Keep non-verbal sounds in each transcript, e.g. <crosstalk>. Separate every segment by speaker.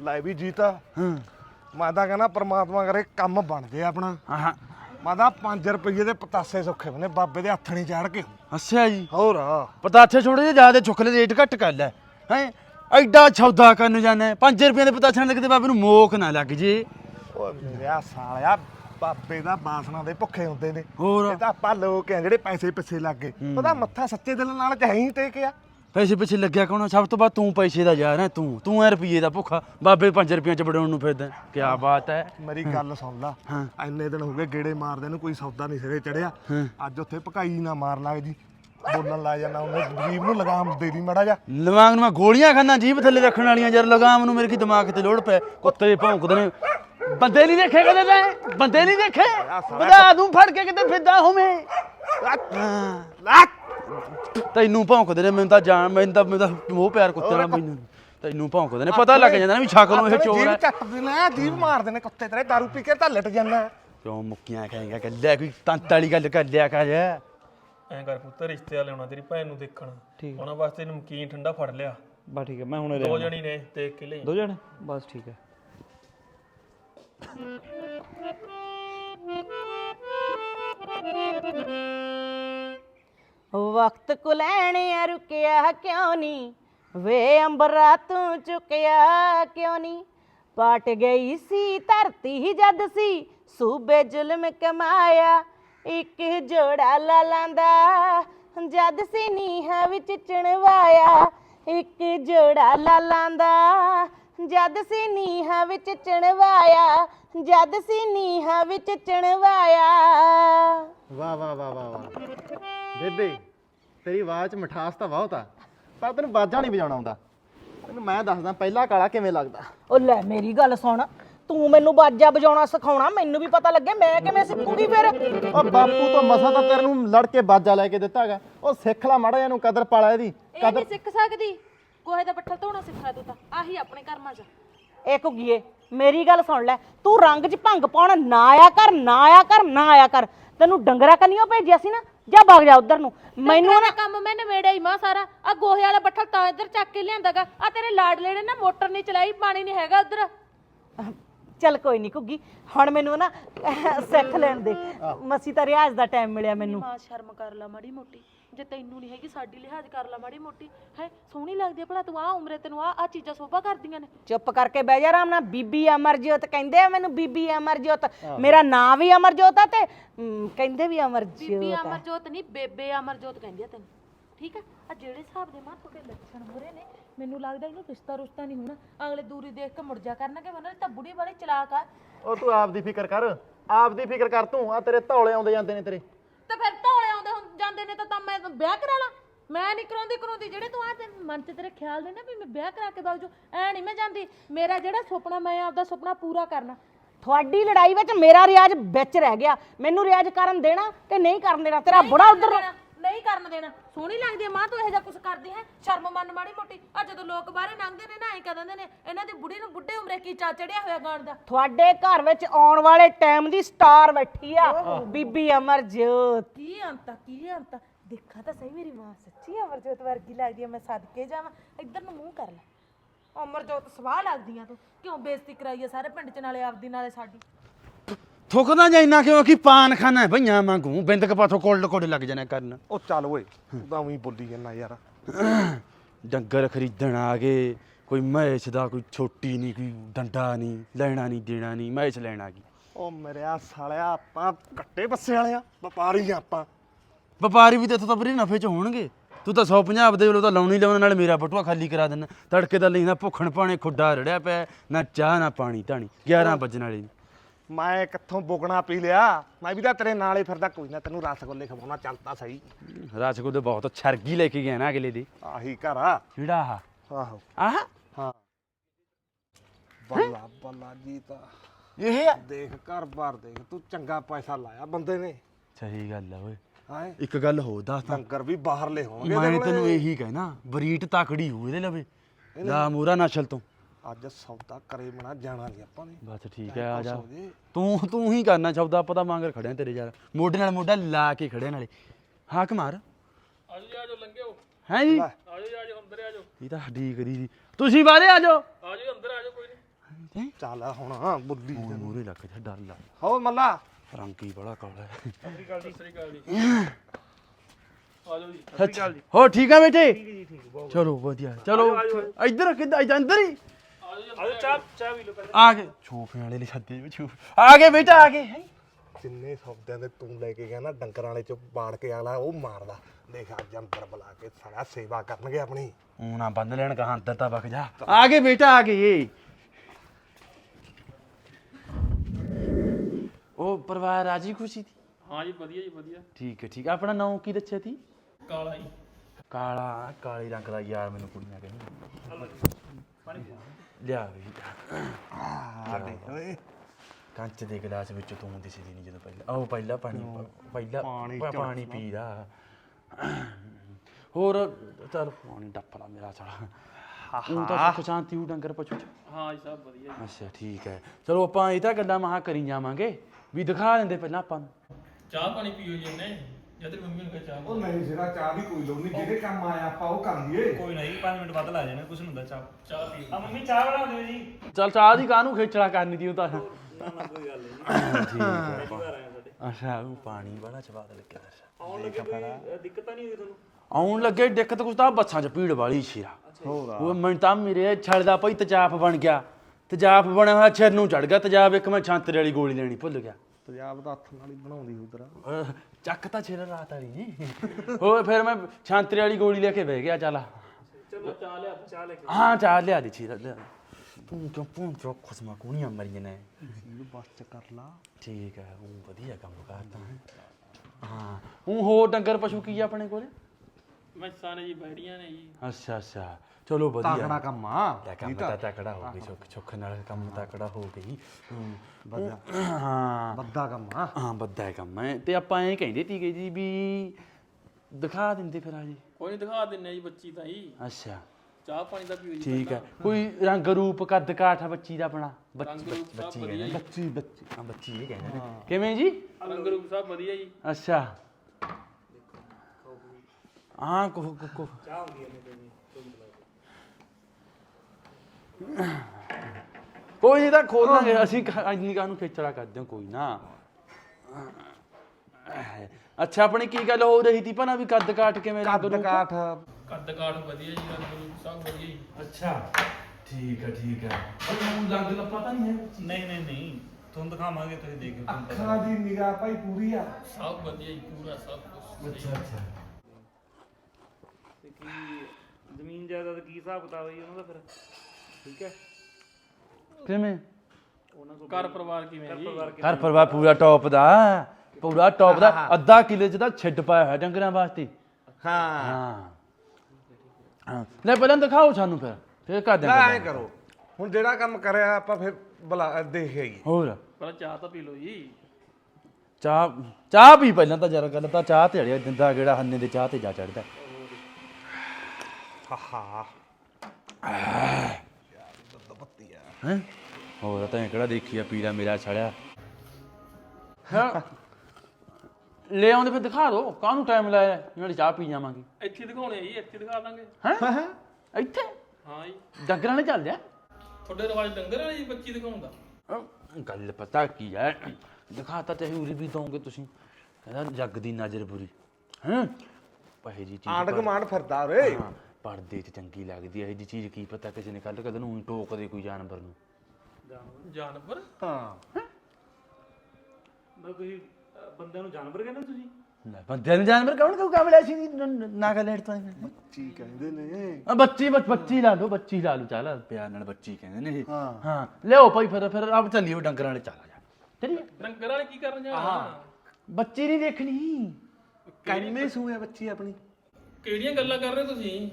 Speaker 1: ਲੈ ਵੀ ਜੀਤਾ।
Speaker 2: ਹਾਂ।
Speaker 1: ਮੈਂ ਤਾਂ ਕਹਿੰਦਾ ਪ੍ਰਮਾਤਮਾ ਕਰੇ ਕੰਮ ਬਣ ਜੇ ਆਪਣਾ।
Speaker 2: ਹਾਂ
Speaker 1: ਮੈਂ ਤਾਂ 5 ਰੁਪਏ ਦੇ ਪਤਾਸੇ ਸੁੱਖੇ ਬਨੇ ਬਾਬੇ ਦੇ ਹੱਥ ਨਹੀਂ ਚਾੜ ਕੇ
Speaker 2: ਅੱਛਾ ਜੀ।
Speaker 1: ਹੋਰ
Speaker 2: ਪਤਾ ਅੱਛਾ ਛੋੜੇ ਜਿਹੇ ਜ਼ਿਆਦਾ ਚੁੱਕ ਲੈ ਰੇਟ ਘੱਟ ਕਰ ਲੈ। ਹੈ? ਐਡਾ ਸੌਦਾ ਕਰਨ ਜਾਣਾ 5 ਰੁਪਏ ਦੇ ਪਤਾ ਛਣ ਕਿਤੇ ਬਾਬੇ ਨੂੰ ਮੋਖ ਨਾ ਲੱਗ ਜੇ।
Speaker 1: ਓਏ ਮੇਰਾ ਸਾਲਿਆ ਬਾਬੇ ਦਾ ਬਾਸਨਾ ਦੇ ਭੁੱਖੇ ਹੁੰਦੇ ਨੇ।
Speaker 2: ਹੋਰ।
Speaker 1: ਇਹ ਤਾਂ ਆਪਾਂ ਲੋਕ ਆ ਜਿਹੜੇ ਪੈਸੇ ਪਿੱਛੇ ਲੱਗ ਗਏ। ਉਹਦਾ ਮੱਥਾ ਸੱਚੇ ਦਿਲ ਨਾਲ ਚਾਹੀ ਟੇਕਿਆ।
Speaker 2: ਪੈਸੇ ਪਿੱਛੇ ਲੱਗਿਆ ਕੌਣ? ਸਭ ਤੋਂ ਬਾਅਦ ਤੂੰ ਪੈਸੇ ਦਾ ਯਾਰ ਹੈ ਤੂੰ। ਤੂੰ ਐ ਰੁਪਏ ਦਾ ਭੁੱਖਾ। ਬਾਬੇ 5 ਰੁਪਏ ਚ ਵਡਾਉਣ ਨੂੰ ਫਿਰਦਾ ਕੀ ਬਾਤ ਹੈ।
Speaker 1: ਮੇਰੀ ਗੱਲ ਸੁਣ ਲਾ।
Speaker 2: ਹਾਂ।
Speaker 1: ਇੰਨੇ ਦਿਨ ਹੋ ਗਏ ਗੇੜੇ ਮਾਰਦੇ ਨੂੰ ਕੋਈ ਸੌਦਾ ਨਹੀਂ ਸਿਰੇ ਚੜਿਆ।
Speaker 2: ਹਾਂ।
Speaker 1: ਅੱਜ ਉੱਥੇ ਭਕਾਈ ਨਾ ਮਾਰ ਲੱਗ ਜੀ। ਬੋਲਣ ਲੱਗ ਜਾਣਾ ਉਹਨੇ ਗਰੀਬ ਨੂੰ ਲਗਾਮ ਦੇ ਦੀ ਮੜਾ ਜਾ
Speaker 2: ਲਵਾਂਗ ਨੂੰ ਮੈਂ ਗੋਲੀਆਂ ਖਾਨਾ ਜੀਭ ਥੱਲੇ ਰੱਖਣ ਵਾਲੀਆਂ ਯਾਰ ਲਗਾਮ ਨੂੰ ਮੇਰੇ ਕੀ ਦਿਮਾਗ ਤੇ ਲੋੜ ਪੈ? ਕੁੱਤੇ ਭੌਂਕਦੇ ਨੇ। ਬੰਦੇ ਨਹੀਂ ਦੇਖੇ ਕਦੇ ਤੈਂ ਬੰਦੇ ਨਹੀਂ ਦੇਖੇ? ਬਦਾ ਦੂੰ ਫੜ ਕੇ ਕਿਤੇ ਫਿਰਦਾ ਹੋਵੇਂ? ਤੈਨੂੰ ਭੌਂਕਦੇ ਨੇ ਮੈਨੂੰ ਤਾਂ ਜਾਣ ਮੈਨੂੰ ਤਾਂ ਮੈਨੂੰ ਤਾਂ ਮੋਹ ਪਿਆਰ ਕੁੱਤੇ ਨਾਲ ਮੈਨੂੰ। ਤੈਨੂੰ ਭੌਂਕਦੇ ਨੇ ਪਤਾ ਲੱਗ ਜਾਂਦਾ ਨਾ ਵੀ ਸ਼ਕਲੋਂ ਇਹ ਚੋਰ
Speaker 1: ਜੀਭ
Speaker 2: ਹੈ
Speaker 1: ਚੱਟਦੇ ਨੇ ਜੀਭ ਮਾਰਦੇ ਨੇ ਕੁੱਤੇ ਤੇਰੇ ਦਾਰੂ ਪੀ ਕੇ ਤਾਂ ਲਟ ਜਾਂਦਾ।
Speaker 2: ਕਿਉਂ ਮੁੱਕੀਆਂ ਖਾਏਗਾ ਕੱਲਿਆ ਕੋਈ ਤੰਤ ਵਾਲੀ ਗੱਲ ਕਰ ਲਿਆ ਕਰ।
Speaker 3: ਐਂ ਕਰ ਪੁੱਤ ਰਿਸ਼ਤੇ ਵਾਲੇ ਆਉਣਾ ਤੇਰੀ ਭੈਣ ਨੂੰ ਦੇਖਣ।
Speaker 4: ਠੀਕ।
Speaker 3: ਉਹਨਾਂ ਵਾਸਤੇ ਨਮਕੀਨ ਠੰਡਾ ਫੜ ਲਿਆ।
Speaker 4: ਬਸ ਠੀਕ ਹੈ ਮੈਂ ਹੁਣੇ
Speaker 3: ਦੋ ਜਣੀ ਨੇ ਦੇਖ ਕੇ ਲਈ
Speaker 4: ਦੋ ਜਣੇ? ਬਸ ਠੀਕ ਹੈ।
Speaker 5: ਵਕਤ ਕੁਲੈਣਿਆ ਰੁਕਿਆ ਕਿਉਂ ਨਹੀਂ ਵੇ ਅੰਬਰਾ ਤੂੰ ਚੁੱਕਿਆ ਕਿਉਂ ਨਹੀਂ ਪਾਟ ਗਈ ਸੀ, ਧਰਤੀ ਜਦ ਸੀ, ਸੂਬੇ ਜ਼ੁਲਮ ਕਮਾਇਆ। ਇੱਕ ਜੋੜਾ ਲਾਲਾਂ ਦਾ ਜਦ ਸੀ ਨੀਹਾਂ ਵਿੱਚ ਚਣਵਾਇਆ। ਇੱਕ ਜੋੜਾ ਲਾਲਾਂ ਦਾ ਜਦ ਸੀ ਨੀਹਾਂ ਵਿੱਚ ਚਣਵਾਇਆ ਜਦ ਸੀ ਨੀਹਾਂ ਵਿੱਚ ਚਣਵਾਇਆ।
Speaker 6: ਵਾਹ ਵਾਹ ਵਾਹ ਵਾਹ ਵਾਹ। ਬੇਬੇ ਤੇਰੀ ਆਵਾਜ਼ 'ਚ ਮਿਠਾਸ ਤਾਂ ਬਹੁਤ ਆ ਪਰ ਤੈਨੂੰ ਬਾਜਾ ਨਹੀਂ ਵਜਾਉਣਾ ਆਉਂਦਾ। ਤੈਨੂੰ ਮੈਂ ਦੱਸਦਾ ਪਹਿਲਾ ਕਾਲਾ ਕਿਵੇਂ ਲੱਗਦਾ?
Speaker 5: ਉਹ ਲੈ ਮੇਰੀ ਗੱਲ ਸੁਣ। ਤੂੰ ਮੈਨੂੰ ਬਾਜਾ ਵਜਾਉਣਾ ਸਿਖਾਉਣਾ ਮੈਨੂੰ ਵੀ ਪਤਾ ਲੱਗੇ ਮੈਂ ਕਿਵੇਂ ਸਿੱਖੂਗੀ ਫਿਰ?
Speaker 6: ਉਹ ਬਾਪੂ ਤੋਂ ਮਸਾ ਤਾਂ ਤੇਰੇ ਨੂੰ ਲੜ ਕੇ ਬਾਜਾ ਲੈ ਕੇ ਦਿੱਤਾ ਹੈਗਾ। ਉਹ ਸਿੱਖ ਲੈ ਮਾੜਾ ਜਿਹਾ ਨੂੰ ਕਦਰ ਪਾਲਾ ਇਹਦੀ।
Speaker 7: ਇਹ ਨਹੀਂ ਸਿੱਖ ਸਕਦੀ। ਕੋਹੇ ਦਾ ਬੱਠਲ ਧੋਣਾ ਸਿੱਖਣਾ ਤੂੰ ਤਾਂ। ਆਹੀ ਆਪਣੇ ਕਰਮਾਂ 'ਚ
Speaker 5: ਇਹ ਕੁਗੀਏ ਮੇਰੀ ਗੱਲ ਸੁਣ ਲੈ। ਤੂੰ ਰੰਗ 'ਚ ਭੰਗ ਪਾਉਣ ਨਾ ਆਇਆ ਕਰ ਨਾ ਆਇਆ ਕਰ ਨਾ ਆਇਆ ਕਰ। ਤੈਨੂੰ ਡੰਗਰਾ ਕੰਨੀਓ ਭੇਜਿਆ ਸੀ ਨਾ? ਜਾ ਵਗ ਜਾ ਉਧਰ ਨੂੰ। ਮੈਨੂੰ
Speaker 7: ਨਾ ਕੰਮ ਮੈਂ ਨਵੇੜਿਆ ਹੀ ਮਾਂ ਸਾਰਾ। ਆ ਗੋਹੇ ਵਾਲਾ ਬੱਠਲ ਤਾਂ ਇੱਧਰ ਚੱਕ ਕੇ ਲਿਆਂਦਾਗਾ ਆ ਤੇਰੇ ਲਾਡਲੇ ਨੇ ਨਾ ਮੋਟਰ ਨਹੀਂ ਚਲਾਈ ਪਾਣੀ ਨਹੀਂ ਹੈਗਾ ਉਧਰ।
Speaker 5: ਚੱਲ ਕੋਈ ਨਹੀਂ ਕੁਗੀ ਹੁਣ ਮੈਨੂੰ ਨਾ ਸਿੱਖ ਲੈਣ ਦੇ। ਮਸੀ ਤਾਂ ਰਿਆਜ਼ ਦਾ ਟਾਈਮ ਮਿਲਿਆ ਮੈਨੂੰ।
Speaker 7: ਮਾਂ ਸ਼ਰਮ ਕਰ ਲਾ ਮਾੜੀ ਮੋਟੀ। ਜੇ ਤੈਨੂੰ ਨਹੀਂ ਹੈਗੀ ਸਾਡੀ ਲਿਹਾਜ਼ ਕਰ ਲਾ ਮਾੜੀ ਮੋਟੀ ਹੈ? ਸੋਹਣੀ ਲੱਗਦੀ ਆ ਭਲਾ ਤੂੰ ਆ ਉਮਰੇ ਤੈਨੂੰ ਆ ਆ ਚੀਜ਼ਾਂ ਸੋਭਾ ਕਰਦੀਆਂ ਨੇ।
Speaker 5: ਚੁੱਪ ਕਰਕੇ ਬਹਿ ਜਾ ਆਰਾਮ ਨਾਲ। ਬੀਬੀ ਅਮਰਜੋਤ ਕਹਿੰਦੇ ਆ ਮੈਨੂੰ ਬੀਬੀ ਅਮਰਜੋਤ। ਮੇਰਾ ਨਾਂ ਵੀ ਅਮਰਜੋਤ ਆ ਤੇ ਮ, ਕਹਿੰਦੇ ਵੀ
Speaker 7: ਬੀਬੀ
Speaker 5: ਅਮਰਜੋਤ ਆ।
Speaker 7: ਅਮਰਜੋਤ ਨਹੀਂ ਬੇਬੇ ਅਮਰਜੋਤ ਕਹਿੰਦੀ ਆ ਤੈਨੂੰ। ਠੀਕ ਆ? ਆ ਜਿਹੜੇ ਹਿਸਾਬ ਦੇ ਮਾਂ ਤੁਹਾਡੇ ਲੱਛਣ ਹੋ ਰਹੇ ਨੇ ਮੈਨੂੰ ਲੱਗਦਾ ਇਹਨੂੰ ਰਿਸ਼ਤਾ ਰੁਸ਼ਤਾ ਨਹੀਂ ਹੋਣਾ। ਅਗਲੇ ਦੂਰੀ ਦੇਖ ਕੇ ਮੁੜ ਜਾ ਕਰਨਗੇ ਉਹਨਾਂ ਦੀ ਤਾਂ ਬੁੜੀ ਵਾਲੀ ਚਲਾਕ ਆ।
Speaker 6: ਉਹ ਤੂੰ ਆਪ ਦੀ ਫਿਕਰ ਕਰ ਆਪ ਦੀ ਫਿਕਰ ਕਰ ਤੂੰ। ਆ ਤੇਰੇ ਧੌਲੇ ਆਉਂਦੇ ਜਾਂਦੇ ਨੇ ਤੇਰੇ।
Speaker 7: ਨੇ ਤਾਂ ਤਾਂ ਮੈਂ ਵਿਆਹ ਕਰਾ ਲਾਂ। ਮੈਂ ਨਹੀਂ ਕਰਾਉਂਦੀ ਕਰਾਉਂਦੀ। ਜਿਹੜੇ ਤੂੰ ਆ ਤੇ ਮਨ 'ਚ ਤੇਰੇ ਖਿਆਲ ਦੇ ਨਾ ਵੀ ਮੈਂ ਵਿਆਹ ਕਰਾ ਕੇ ਬਾਜੂ ਐ ਨਹੀਂ ਮੈਂ ਜਾਂਦੀ। ਮੇਰਾ ਜਿਹੜਾ ਸੁਪਨਾ ਮੈਂ ਆਪਦਾ ਸੁਪਨਾ ਪੂਰਾ ਕਰਨਾ।
Speaker 5: ਤੁਹਾਡੀ ਲੜਾਈ ਵਿੱਚ ਮੇਰਾ ਰਿਆਜ਼ ਵਿੱਚ ਰਹਿ ਗਿਆ। ਮੈਨੂੰ ਰਿਆਜ਼ ਕਰਨ ਦੇਣਾ ਕਿ ਨਹੀਂ ਕਰਨ ਦੇਣਾ? ਤੇਰਾ ਬੁੜਾ ਉਧਰ
Speaker 7: ਨਹੀਂ ਕਰਨ ਦੇਣਾ। ਸੋਹਣੀ ਲੱਗਦੀ ਹੈ ਮਾਂ ਤੂੰ ਇਹੋ ਜਿਹਾ ਕੁਝ ਕਰਦੀ ਹੈ? ਸ਼ਰਮ ਮੰਨ ਮਾੜੀ ਮੋਟੀ। ਆ ਜਦੋਂ ਲੋਕ ਬਾਹਰੇ ਲੰਘਦੇ ਨੇ ਨਾ ਐ ਕਹਿ ਦਿੰਦੇ ਨੇ ਇਹਨਾਂ ਦੀ ਬੁੜੀ ਨੂੰ ਬੁੱਢੇ ਉਮਰੇ ਕੀ ਚਾ ਚੜਿਆ ਹੋਇਆ ਗਾਣ ਦਾ?
Speaker 5: ਤੁਹਾਡੇ ਘਰ ਵਿੱਚ ਆਉਣ ਵਾਲੇ ਟਾਈਮ ਦੀ ਸਟਾਰ ਬੈਠੀ ਆ ਬੀਬੀ ਅਮਰਜੋਤ।
Speaker 7: ਕੀ ਅੰਤ ਕੀ ਅੰਤ? ਦੇਖਾ ਤਾਂ ਸਹੀ ਮੇਰੀ ਮਾਂ ਸੱਚੀ ਅਮਰਜੋਤ ਵਰਗੀ ਲੱਗਦੀ ਆ ਮੈਂ ਸਦਕੇ ਜਾਵਾਂ। ਇੱਧਰ ਨੂੰ ਮੂੰਹ ਕਰ ਲੈ। ਅਮਰਜੋਤ ਸਵਾਹ ਲੱਗਦੀ ਆ ਤੂੰ। ਕਿਉਂ ਬੇਇੱਜ਼ਤੀ ਕਰਾਈ ਆ ਸਾਰੇ ਪਿੰਡ ਚ ਨਾਲੇ ਆਪਦੀ ਨਾਲੇ ਸਾਡੀ?
Speaker 2: ਥੁੱਕਦਾ ਜਾਂ ਇੰਨਾ ਕਿਉਂ? ਕਿ ਪਾਨ ਖਾਨਾ ਭਈਆਂ ਵਾਂਗੂ। ਬਿੰਦਕ ਪਾਥੋਂ ਕੋਲਡ ਕੋਡੇ ਲੱਗ ਜਾਣਾ ਕਰਨ।
Speaker 1: ਉਹ ਚੱਲ ਓਏ ਤੂੰ ਤਾਂ ਉਹੀ ਬੋਲੀ ਜਾਂਦਾ ਯਾਰ।
Speaker 2: ਡੰਗਰ ਖਰੀਦਣ ਆ ਗਏ। ਕੋਈ ਮੈਚ ਦਾ ਕੋਈ ਛੋਟੀ ਨਹੀਂ ਕੋਈ ਡੰਡਾ ਨਹੀਂ ਲੈਣਾ ਨਹੀਂ ਦੇਣਾ ਨਹੀਂ ਮੈਚ ਲੈਣ ਆ ਗਈ।
Speaker 1: ਉਹ ਮੇਰਿਆ ਸਾਲਿਆ ਆਪਾਂ ਕੱਟੇ ਬੱਸੇ ਵਾਲੇ ਆ। ਵਪਾਰੀ ਆ ਆਪਾਂ।
Speaker 2: ਵਪਾਰੀ ਵੀ ਤੇ ਇੱਥੋਂ ਤਾਂ ਵੀਰੇ ਨਫੇ ਚ ਹੋਣਗੇ। ਤੂੰ ਤਾਂ 150 ਦੇ ਵੱਲੋਂ ਤਾਂ ਲਾਉਣੀ ਲਾਉਣ ਨਾਲ ਮੇਰਾ ਬਟੂਆ ਖਾਲੀ ਕਰਾ ਦੇਣਾ ਤੜਕੇ ਦਾ ਲੈਂਦਾ ਭੁੱਖਣ ਪਾਣੇ ਖੁੱਡਾ ਰੜਿਆ ਪਿਆ। ਨਾ ਚਾਹ ਨਾ ਪਾਣੀ ਧਾਣੀ। 11 ਵੱਜਣ ਵਾਲੇ
Speaker 1: ਮੈਂ ਕਿੱਥੋਂ ਬੁਗਣਾ ਪੀ ਲਿਆ? ਮੈਂ ਵੀ ਤਾਂ ਤੇਰੇ ਨਾਲ ਹੀ ਫਿਰਦਾ ਕੋਈ ਨਾ ਤੈਨੂੰ ਰਸਗੁੱਲੇ ਖਵਾਉਣਾ ਚੱਲਦਾ ਸਹੀ।
Speaker 2: ਰਸਗੁੱਲੇ ਬਹੁਤ ਛਰਗੀ ਲੈ ਕੇ ਗਿਆ ਨਾ ਅਗਲੇ ਦੀ।
Speaker 1: ਆਹੀ ਘਰ ਆ।
Speaker 2: ਜਿਹੜਾ ਆਹ?
Speaker 1: ਆਹੋ।
Speaker 2: ਆਹ?
Speaker 1: ਹਾਂ। ਬੱਲਾ ਬੱਲਾ ਜੀ ਤਾਂ।
Speaker 2: ਇਹ ਆ?
Speaker 1: ਦੇਖ ਘਰ ਬਾਰ ਦੇਖ ਤੂੰ ਚੰਗਾ ਪੈਸਾ ਲਾਇਆ ਬੰਦੇ ਨੇ।
Speaker 2: ਸਹੀ ਗੱਲ ਆ ਓਏ।
Speaker 1: ਹਾਂ?
Speaker 2: ਇੱਕ ਗੱਲ ਹੋ ਦੱਸ ਤਾਂ।
Speaker 1: ਡੰਗਰ ਵੀ ਬਾਹਰਲੇ ਹੋਣਗੇ
Speaker 2: ਮੈਂ। ਤੈਨੂੰ ਇਹੀ ਕਹਿਣਾ ਬਰੀਟ ਤਕੜੀ ਹੋ ਇਹਦੇ ਲਵੇ। ਲਾ ਮੂਰਾ ਨਸਲ ਤੋਂ।
Speaker 1: ਅੱਜ ਸੌਦਾ ਕਰੇ ਬਣਾ ਜਾਣਾ ਨਹੀਂ ਆਪਾਂ ਨੇ
Speaker 2: ਬਸ ਠੀਕ ਹੈ ਆ ਜਾ।
Speaker 1: ਜੇ।
Speaker 2: ਤੂੰ ਤੂੰ ਹੀ ਕਰਨਾ ਸ਼ਬਦਾ ਪਤਾ ਮੰਗਰ ਖੜਿਆ ਤੇਰੇ ਯਾਰ। ਮੋਢੇ ਨਾਲ ਮੋਢਾ ਲਾ ਕੇ ਖੜਿਆ ਨਾਲੇ। ਹਾਕ ਮਾਰ।
Speaker 3: ਆਜੋ ਜੀ ਆਜੋ ਲੰਘਿਓ।
Speaker 2: ਹੈ ਜੀ?
Speaker 3: ਆਜੋ ਜੀ ਆਜੋ ਅੰਦਰ ਆਜੋ।
Speaker 2: ਇਹ ਤਾਂ ਹੱਡੀ ਕਰੀ ਦੀ ਤੁਸੀਂ ਬਾਹਰੇ ਆ ਜਾਓ।
Speaker 3: ਆਜੋ ਅੰਦਰ ਆਜੋ ਕੋਈ ਨਹੀਂ
Speaker 1: ਚੱਲ ਹੁਣ ਬੁੱਧੀ
Speaker 2: ਮੂਰੇ ਲੱਗ ਜਾ ਡਰ ਲੱਗ
Speaker 1: ਹੋ ਮੱਲਾ।
Speaker 2: ਰੰਗੀ ਬੜਾ ਕਾਲਾ ਹੈ।
Speaker 3: ਸਤਿ ਸ੍ਰੀ ਅਕਾਲ ਜੀ ਆ ਜਾਓ ਜੀ।
Speaker 2: ਅੱਛਾ ਹੋ ਠੀਕ ਆ ਬੇਟੇ? ਚਲੋ ਵਧੀਆ। ਚਲੋ ਇੱਧਰ ਕਿੱਦਾਂ ਇੱਧਰ ਅੰਦਰ ਹੀ।
Speaker 3: ਆਜੋ ਚਾਹ ਚਾਹ ਵੀ ਲੋ ਪਹਿਲਾਂ।
Speaker 2: ਆ ਗਏ। ਛੋਫੇ ਵਾਲੇ ਲਈ ਛੱਡੇ ਵਿੱਚ ਆ ਗਏ ਬੇਟਾ ਆ ਗਏ। ਹੈਂ।
Speaker 1: ਜਿੰਨੇ ਸੌਦਿਆਂ ਦੇ ਤੂੰ ਲੈ ਕੇ ਗਿਆ ਨਾ ਡੰਗਰਾਂ ਵਾਲੇ ਚ ਬਾੜ ਕੇ ਅਗਲਾ ਉਹ ਮਾਰਦਾ। ਦੇਖ ਅੱਜ ਅੰਦਰ ਬੁਲਾ ਕੇ ਸਾਰਾ ਸੇਵਾ ਕਰਨਗੇ ਆਪਣੀ।
Speaker 2: ਊਂ ਨਾ ਬੰਨ ਲੈਣ ਕਹਾਂ ਅੰਦਰ ਤਾਂ ਵਗ ਜਾ। ਆ ਗਏ ਬੇਟਾ ਆ ਗਏ। ਉਹ ਪਰਿਵਾਰ ਰਾਜੀ ਖੁਸ਼ੀ ਥੀ
Speaker 3: ਹਾਂ ਜੀ ਵਧੀਆ ਜੀ ਵਧੀਆ।
Speaker 2: ਠੀਕ ਹੈ ਠੀਕ ਹੈ। ਆਪਣਾ ਨਾਮ ਕੀ ਦੱਸਿਆ ਤੀ?
Speaker 3: ਕਾਲਾ ਜੀ।
Speaker 2: ਕਾਲਾ ਕਾਲੇ ਰੰਗ ਦਾ ਯਾਰ ਮੈਨੂੰ ਕੁੜੀਆਂ ਕਹਿੰਦੀਆਂ। ਲਿਆ ਵੀ
Speaker 1: ਆ ਦੇ ਓਏ।
Speaker 2: ਕੰਚ ਦੇ ਗਲਾਸ ਵਿੱਚ ਤੂੰ ਦਿਸਦੀ ਨਹੀਂ ਜਦੋਂ ਪਹਿਲਾਂ। ਉਹ ਪਹਿਲਾਂ ਪਾਣੀ ਪਹਿਲਾਂ
Speaker 1: ਪਾਣੀ
Speaker 2: ਪ- ਪਾਣੀ ਪੀਦਾ। ਹੋਰ ਚੱਲ। ਪਾਣੀ ਡੱਪਲਾ ਮੇਰਾ ਚੜਾ ਉਹ ਤਾਂ ਸੁੱਖ ਸ਼ਾਂਤੀ ਉਹ ਡੰਗਰ ਪਛੂ। ਚ
Speaker 3: ਹਾਂ ਜੀ ਸਭ ਵਧੀਆ ਜੀ।
Speaker 2: ਅੱਛਾ ਠੀਕ ਹੈ। ਚਲੋ ਆਪਾਂ ਇਹ ਤਾਂ ਗੱਲਾਂ ਮਹਾ ਕਰੀ ਜਾਵਾਂਗੇ। ਵੀ ਦਿਖਾ ਦਿੰਦੇ ਪਹਿਲਾਂ ਆਪਾਂ ਨੂੰ।
Speaker 3: ਚਾਹ ਪਾਣੀ ਪੀਓ ਜੀ ਨੇ ਜਾਂ ਤੇਰੀ ਮੰਮੀ ਨੂੰ ਕਹ ਚਾਹ
Speaker 1: ਉਹ ਨਹੀਂ ਸਿਰਾ ਚਾਹ ਦੀ ਕੋਈ ਲੋੜ ਨਹੀਂ ਜਿਹੜੇ ਕੰਮ ਆਇਆ ਆਪਾਂ ਉਹ ਕਰ ਲਈਏ।
Speaker 4: ਕੋਈ ਨਹੀਂ 5 ਮਿੰਟ ਵੱਧ ਲਾ ਜਾਣਾ ਕੁਛ ਨਹੀਂ ਹੁੰਦਾ ਚਾਹ।
Speaker 3: ਚਾਹ ਪੀ
Speaker 4: ਆ ਮੰਮੀ ਚਾਹ ਬਣਾ ਦਿਓ ਜੀ।
Speaker 2: ਚੱਲ ਚਾਹ ਦੀ ਕਾਹਨੂੰ ਖੇਚੜਾ ਕਰਨੀ ਤੀ ਉਹ ਤਾਂ।
Speaker 4: ਨਾ ਨਾ ਕੋਈ ਗੱਲ ਨਹੀਂ।
Speaker 2: ਠੀਕ ਹੈ
Speaker 4: ਘਰ ਆਇਆ ਸਾਡੇ।
Speaker 2: ਅੱਛਾ ਉਹ ਪਾਣੀ ਬੜਾ ਸਵਾਦ ਲੱਗਿਆ ਅੱਛਾ।
Speaker 4: ਆਉਣ ਲੱਗੇ ਕੋਈ ਦਿੱਕਤ ਤਾਂ ਨਹੀਂ ਹੋਈ ਤੁਹਾਨੂੰ?
Speaker 2: ਆਉਣ ਲੱਗੇ ਦਿੱਕਤ ਕੁਛ ਤਾਂ ਬੱਸਾਂ 'ਚ ਭੀੜ ਵਾਲੀ ਸੀ ਉਹ ਮੈਂ ਤਾਂ ਮੇਰੇ ਛੜਦਾ ਪਈ ਤਜਾਬ ਬਣ ਗਿਆ। ਤਜਾਬ ਬਣਿਆ ਹੋਇਆ ਛਿਰ ਨੂੰ ਚੜ ਗਿਆ ਤਜਾਬ ਇੱਕ ਮੈਂ ਛਾਂਤਰੇ ਵਾਲੀ ਗੋਲੀ ਲੈਣੀ ਭੁੱਲ ਗਿਆ।
Speaker 1: ਪੰਜਾਬ ਦਾ ਹੱਥ ਨਾਲ ਹੀ ਬਣਾਉਂਦੀ ਉਧਰ।
Speaker 2: ਚੱਕ ਤਾਂ ਛਿਰ ਰਾਤ ਵਾਲੀ ਨਹੀਂ ਹੋਰ ਫਿਰ ਮੈਂ ਛਾਂਤਰੇ ਵਾਲੀ ਗੋਲੀ ਲੈ ਕੇ ਬਹਿ ਗਿਆ ਚੱਲ
Speaker 3: ਚਲੋ ਚਾਹ ਲਿਆ ਚਾਹ ਲੈ ਕੇ।
Speaker 2: ਹਾਂ ਚਾਹ ਲਿਆ ਦੀ ਛਿਰ ਲਿਆ ਤੂੰ ਕਿਉਂ ਪੂੰ ਚੋ ਖਸਮਾ ਕੋਣੀਆਂ ਮਰੀਆਂ ਨੇ
Speaker 1: ਇਹਨੂੰ ਬਸ ਚ ਕਰ ਲਾ।
Speaker 2: ਠੀਕ ਹੈ ਉਹ ਵਧੀਆ ਕੰਮ ਕਰਦਾ। ਹੈ ਹਾਂ ਉਹ ਹੋਰ ਡੰਗਰ ਪਸ਼ੂ ਕੀ ਆ ਆਪਣੇ ਕੋਲੇ?
Speaker 3: ਮੈਸਾਂ ਨੇ ਜੀ ਬੈੜੀਆਂ ਨੇ ਜੀ।
Speaker 2: ਅੱਛਾ ਅੱਛਾ। ਚਲੋ ਵਧੀਆ।
Speaker 1: ਤਾਕੜਾ ਕੰਮ ਆ।
Speaker 2: ਲੈ ਕੰਮ ਤਾਂ ਤਕੜਾ ਹੋ ਗਈ ਸੁੱਖ ਸੁੱਖ ਨਾਲ ਕੰਮ ਤਕੜਾ ਹੋ ਗਈ। ਹੂੰ। ਹਾਂ
Speaker 1: ਬੱਦਾ ਕੰਮ ਆ।
Speaker 2: ਹਾਂ ਬੱਦਾ ਹੈ ਕੰਮ ਹੈ ਤੇ ਆਪਾਂ ਐਂ ਕਹਿੰਦੇ ਤੀਗੇ ਜੀ ਵੀ ਦਿਖਾ ਦਿੰਦੇ ਫਿਰ ਆ ਜੀ।
Speaker 3: ਕੋਈ ਨਹੀਂ ਦਿਖਾ ਦਿੰਨੇ ਜੀ ਬੱਚੀ ਤਾਂ ਜੀ।
Speaker 2: ਅੱਛਾ।
Speaker 3: ਚਾਹ ਪਾਣੀ ਦਾ ਪੀਓ ਜੀ
Speaker 2: ਠੀਕ ਹੈ ਕੋਈ ਰੰਗ ਰੂਪ ਕੱਦ ਕਾਠ ਆ ਬੱਚੀ ਦਾ ਆਪਣਾ? ਬੱਚੀ
Speaker 3: ਰੰਗ ਰੂਪ ਸਭ
Speaker 2: ਬੱਚੀ
Speaker 3: ਵਧੀਆ
Speaker 2: ਕਹਿੰਦੇ।
Speaker 3: ਜੀ।
Speaker 1: ਬੱਚੀ ਬੱਚੀ।
Speaker 2: ਹਾਂ ਬੱਚੀ ਇਹ ਕਹਿੰਦੇ ਨੇ। ਕਿਵੇਂ ਜੀ?
Speaker 3: ਰੰਗ ਰੂਪ ਸਭ ਵਧੀਆ ਜੀ।
Speaker 2: ਅੱਛਾ। ਹਾਂ ਕੋ ਕੋ ਕੋ ਕੋਈ ਨਹੀਂ ਤਾਂ ਖੋਲਾਂਗੇ ਅਸੀਂ ਇੰਨੀ ਕਾਹਨੂੰ ਖੇਚੜਾ ਕਰਦੇ ਹਾਂ ਕੋਈ ਨਾ। ਅੱਛਾ ਆਪਣੀ ਕੀ ਗੱਲ ਹੋ ਰਹੀ ਸੀ ਭਨਾ ਵੀ ਕੱਦ ਕਾਟ ਕਿਵੇਂ ਰੰਗ
Speaker 1: ਕੱਦ? ਕਾਠ।
Speaker 3: ਕੱਦ ਕਾਠ ਵਧੀਆ ਜੀ ਰੰਗ ਰੂਪ ਸਭ ਵਧੀਆ ਜੀ।
Speaker 2: ਅੱਛਾ ਠੀਕ ਹੈ ਠੀਕ ਹੈ। ਮੈਨੂੰ ਰੰਗ ਦਾ ਪਤਾ ਨਹੀਂ ਹੈ।
Speaker 4: ਨਹੀਂ ਨਹੀਂ ਨਹੀਂ ਤੁਹਾਨੂੰ ਦਿਖਾਵਾਂਗੇ ਤੁਸੀਂ ਦੇਖਿਓ ਤੁਹਾਨੂੰ ਪਤਾ
Speaker 1: ਅੱਖਾਂ ਦੀ ਨਿਗਾਹ ਭਾਈ ਪੂਰੀ ਆ।
Speaker 3: ਸਭ ਵਧੀਆ ਜੀ ਪੂਰਾ ਸਭ ਕੁਝ
Speaker 2: ਅੱਛਾ ਅੱਛਾ।
Speaker 4: ਤੇ ਕੀ ਜ਼ਮੀਨ ਜਾਇਦਾਦ ਕੀ ਹਿਸਾਬ ਕਿਤਾਬ ਹੈ ਜੀ ਉਹਨਾਂ ਦਾ ਫਿਰ? ਠੀਕ ਹੈ?
Speaker 2: ਕਿਵੇਂ?
Speaker 4: ਉਹਨਾਂ ਕੋਲ
Speaker 3: ਘਰ ਪਰਿਵਾਰ ਕਿਵੇਂ? ਜੀ
Speaker 2: ਘਰ ਪਰਿਵਾਰ ਪੂਰਾ ਟੌਪ ਦਾ ਪੂਰਾ ਟੌਪ ਦਾ। ਅੱਧਾ ਕਿਲੇ ਚ ਤਾਂ ਛਿੱਡ ਪਾਇਆ ਹੋਇਆ ਡੰਗਰਾਂ ਵਾਸਤੇ।
Speaker 1: ਹਾਂ।
Speaker 2: ਹਾਂ। ਹਾਂ। ਲੈ ਪਹਿਲਾਂ ਦਿਖਾਓ ਸਾਨੂੰ ਫਿਰ। ਫਿਰ ਕਰ
Speaker 1: ਲੈ
Speaker 2: ਦਿਆਂਗੇ
Speaker 1: ਐਂ ਕਰੋ। ਹੁਣ ਜਿਹੜਾ ਕੰਮ ਕਰਿਆ ਆਪਾਂ ਫਿਰ ਬੁਲਾ ਦੇਖ ਆਈਏ।
Speaker 2: ਹੋਰ?
Speaker 3: ਪਹਿਲਾਂ ਚਾਹ ਤਾਂ ਪੀ ਲਓ ਜੀ।
Speaker 2: ਚਾਹ ਚਾਹ ਵੀ ਪਹਿਲਾਂ ਤਾਂ ਜਰਾ ਗੱਲ ਤਾਂ ਚਾਹ ਤੇ ਅੜਿਆ। ਦਿੰਦਾ ਕਿਹੜਾ ਹੰਨੇ ਦੇ ਚਾਹ ਤੇ ਜਾ ਚੜਦਾ।
Speaker 1: ਹਾਹਾ
Speaker 2: ਹੈ? ਹੋਰ ਤਾਂ ਕਿਹੜਾ ਦੇਖੀਆ ਪੀਲਾ ਮੇਰਾ ਛੜਿਆ? ਹਾਂ। ਲੈ ਆਉਂਦੇ ਫਿਰ ਦਿਖਾ ਦੋ ਕਾਹਨੂੰ ਟਾਈਮ ਲਾਇਆ ਜਿਹੜੀ ਚਾਹ ਪੀ ਜਾਵਾਂਗੇ।
Speaker 3: ਇੱਥੇ ਦਿਖਾਉਣੇ ਆ ਜੀ ਇੱਥੇ ਦਿਖਾ ਦਾਂਗੇ।
Speaker 2: ਹੈ? ਇੱਥੇ?
Speaker 3: ਹਾਂ ਜੀ।
Speaker 2: ਡੰਗਰਾਂ ਨੇ ਚੱਲਦੇ ਆ?
Speaker 3: ਤੁਹਾਡੇ ਰਿਵਾਜ ਡੰਗਰ ਆ ਜੀ ਬੱਚੀ ਦਿਖਾਉਂਦਾ।
Speaker 2: ਅਹ ਗੱਲ ਪਤਾ ਕੀ ਹੈ? ਦਿਖਾਤਾ ਤੇ ਉਰੀ ਵੀ ਦੋਗੇ ਤੁਸੀਂ। ਕਹਿੰਦਾ ਜੱਗ ਦੀ ਨਜ਼ਰ ਬੁਰੀ। ਹੈ? ਪਹੇ ਜੀ ਚੀਜ਼
Speaker 1: ਆਂਡ
Speaker 2: ਪਰ-
Speaker 1: ਕਮਾਂਡ ਫਿਰਦਾ ਓਏ।
Speaker 2: ਹਾਂ, ਪਰਦੇ 'ਚ ਚੰਗੀ ਲੱਗਦੀ ਹੈ ਇਹ ਜੀ ਚੀਜ਼ ਕੀ ਪਤਾ ਕਿਸੇ ਨੇ ਕੱਲ ਕਦੇ ਨੂੰ ਟੋਕ ਦੇ ਕੋਈ ਜਾਨਵਰ ਨੂੰ।
Speaker 3: ਜਾਨਵਰ?
Speaker 1: ਹਾਂ।
Speaker 4: ਮੈਂ ਕੋਈ ਅ, ਬੰਦਿਆਂ ਨੂੰ ਜਾਨਵਰ ਕਹਿੰਦੇ ਹੋ ਤੁਸੀਂ?
Speaker 2: ਲੈ ਬੰਦੇ ਨੂੰ ਜਾਨਵਰ ਕੌਣ ਕਹੂ ਕਾਬਲੇ ਸੀ ਨਾਗਾਲੈਂਡ ਤੋਂ ਆਏ ਨੇ।
Speaker 1: ਕੀ ਕਹਿੰਦੇ ਨੇ।
Speaker 2: ਆ ਬੱਚੀ ਬੱਚ- ਬੱਚੀ ਲਾ ਲਓ ਬੱਚੀ ਲਾ ਲਓ ਚੱਲ ਪਿਆਰ ਨਾਲ ਬੱਚੀ ਕਹਿੰਦੇ ਨੇ ਇਹ।
Speaker 1: ਹਾਂ।
Speaker 2: ਹਾਂ ਲਿਓ ਭਾਈ ਫਿਰ ਫਿਰ ਆਪ ਚੱਲੀਏ ਡੰਗਰਾਂ ਵਾਲੇ ਚੱਲ ਜਾ। ਚਲੀਏ।
Speaker 3: ਡੰਗਰ ਵਾਲੇ ਕੀ ਕਰਨ ਜਾਣਾ?
Speaker 2: ਬੱਚੀ ਨਹੀਂ ਦੇਖਣੀ।
Speaker 1: ਕੰਨੇ ਸੂਏ ਬੱਚੀ ਆਪਣੀ?
Speaker 3: ਕਿਹੜੀਆਂ ਗੱਲਾਂ ਕਰ ਰਹੇ ਹੋ ਤੁਸੀਂ?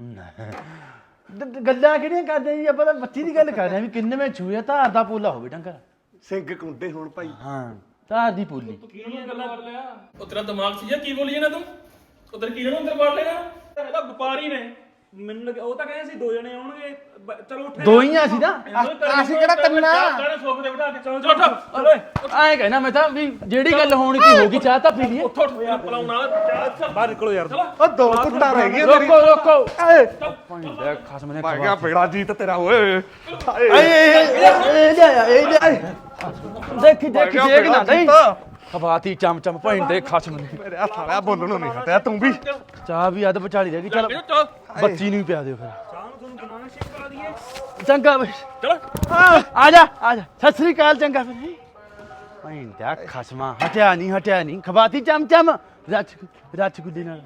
Speaker 2: ਦ- ਗੱਲਾਂ ਕਿਹੜੀਆਂ ਕਰਦੇ ਜੀ? ਆਪਾਂ ਤਾਂ ਬੱਚੀ ਦੀ ਗੱਲ ਕਰ ਰਹੇ ਹਾਂ ਵੀ ਕਿੰਨਵੇਂ ਛੂਏ ਧਾਰ ਦਾ ਪੋਲਾ ਹੋਵੇ ਡੰਗਰ।
Speaker 1: ਸਿੰਘ ਕੁੰਡੇ ਹੁਣ ਭਾਈ।
Speaker 2: ਹਾਂ ਧਾਰ ਦੀ ਪੋਲੀ।
Speaker 3: ਕਿਹੜੀਆਂ ਗੱਲਾਂ ਕਰ ਲਿਆ ਉਹ ਤੇਰਾ ਦਿਮਾਗ ਸੀ ਜਾਂ ਕੀ ਬੋਲੀ ਜਾਂਦਾ ਤੂੰ? ਉਧਰ ਕੀ ਨੂੰ ਅੰਦਰ ਵੜ ਲੈਣਾ? ਇਹਦਾ ਵਪਾਰੀ ਨੇ।
Speaker 4: ਮੈਨੂੰ ਲੱਗਿਆ ਉਹ ਤਾਂ ਕਹਿੰਦੇ ਸੀ ਦੋ ਜਣੇ ਆਉਣਗੇ ਬ- ਚਲੋ ਉੱਠੇ
Speaker 2: ਦੋ ਹੀ ਆ ਅਸੀਂ ਤਾਂ।
Speaker 1: ਅਸੀਂ ਕਿਹੜਾ ਤਿੰਨ? ਆ?
Speaker 3: ਕਾਹਦੇ ਸੋਫੇ ਤੇ ਬਿਠਾ ਕੇ ਚਲੋ ਚਲੋ ਚਲੋ ਓਏ
Speaker 2: ਐਂ ਕਹਿਣਾ ਮੈਂ ਤਾਂ ਵੀ ਜਿਹੜੀ ਗੱਲ ਹੋਣੀ ਤੀ ਹੋ ਗਈ ਚਾਹ ਤਾਂ ਪੀ ਲਈਏ।
Speaker 3: ਉੱਠ ਉੱਠ ਪਲਾਉਣ ਵਾਲਾ
Speaker 1: ਬਾਹਰ ਨਿਕਲੋ ਯਾਰ। ਉਹ ਦੋ ਕੁੱਟਾਂ ਰਹਿ ਗਈਆਂ ਤੇਰੀ
Speaker 2: ਰੋਕੋ। ਰੋਕੋ
Speaker 1: ਏ
Speaker 2: ਭਾਂਡਾ ਖਸਮ ਨੇ
Speaker 1: ਪਾ ਗਿਆ ਪੇੜਾ ਜੀਤ ਤੇਰਾ ਓਏ। ਹਾਏ
Speaker 2: ਇਹ ਜਾ ਇਹ ਜਾ ਦੇਖੀ ਦੇਖੀ ਦੇਖ ਨਾ
Speaker 1: ਬੇੜਾ
Speaker 2: ਨਹੀਂ। ਖਵਾਤੀ ਚਮ ਚਮ ਭਾਂਡੇ ਖਸਮ ਨੇ
Speaker 1: ਮੇਰੇ ਆ ਸਾਲਿਆ ਬੋਲਣ ਨੂੰ ਨਹੀਂ ਹਟਿਆ ਤੂੰ ਵੀ।
Speaker 2: ਚਾਹ ਵੀ ਅੱਧ ਵਿਚਾਲੀ ਰਹਿ ਗਈ ਚੱਲ। ਬੱਚੀ ਨੂੰ ਵੀ ਪਿਆ ਦਿਓ ਫਿਰ।
Speaker 4: ਚਾਹ ਨੂੰ ਤੁਹਾਨੂੰ ਬਨਾਨਾ ਸ਼ੇਕ ਕਰਾ ਦਈਏ।
Speaker 2: ਚੰਗਾ ਬਈ।
Speaker 3: ਚਲੋ।
Speaker 2: ਆ ਜਾ ਆ ਜਾ। ਸਤਿ ਸ੍ਰੀ ਅਕਾਲ ਚੰਗਾ ਫਿਰ। ਭਾਂਡਾ ਖਸਮਾ ਹਟਿਆ ਨਹੀਂ ਹਟਿਆ ਨਹੀਂ। ਖਵਾਤੀ ਚਮ ਚਮ ਰੱਚ ਰੱਚ ਗੁੱਡੀ ਨਾਲ।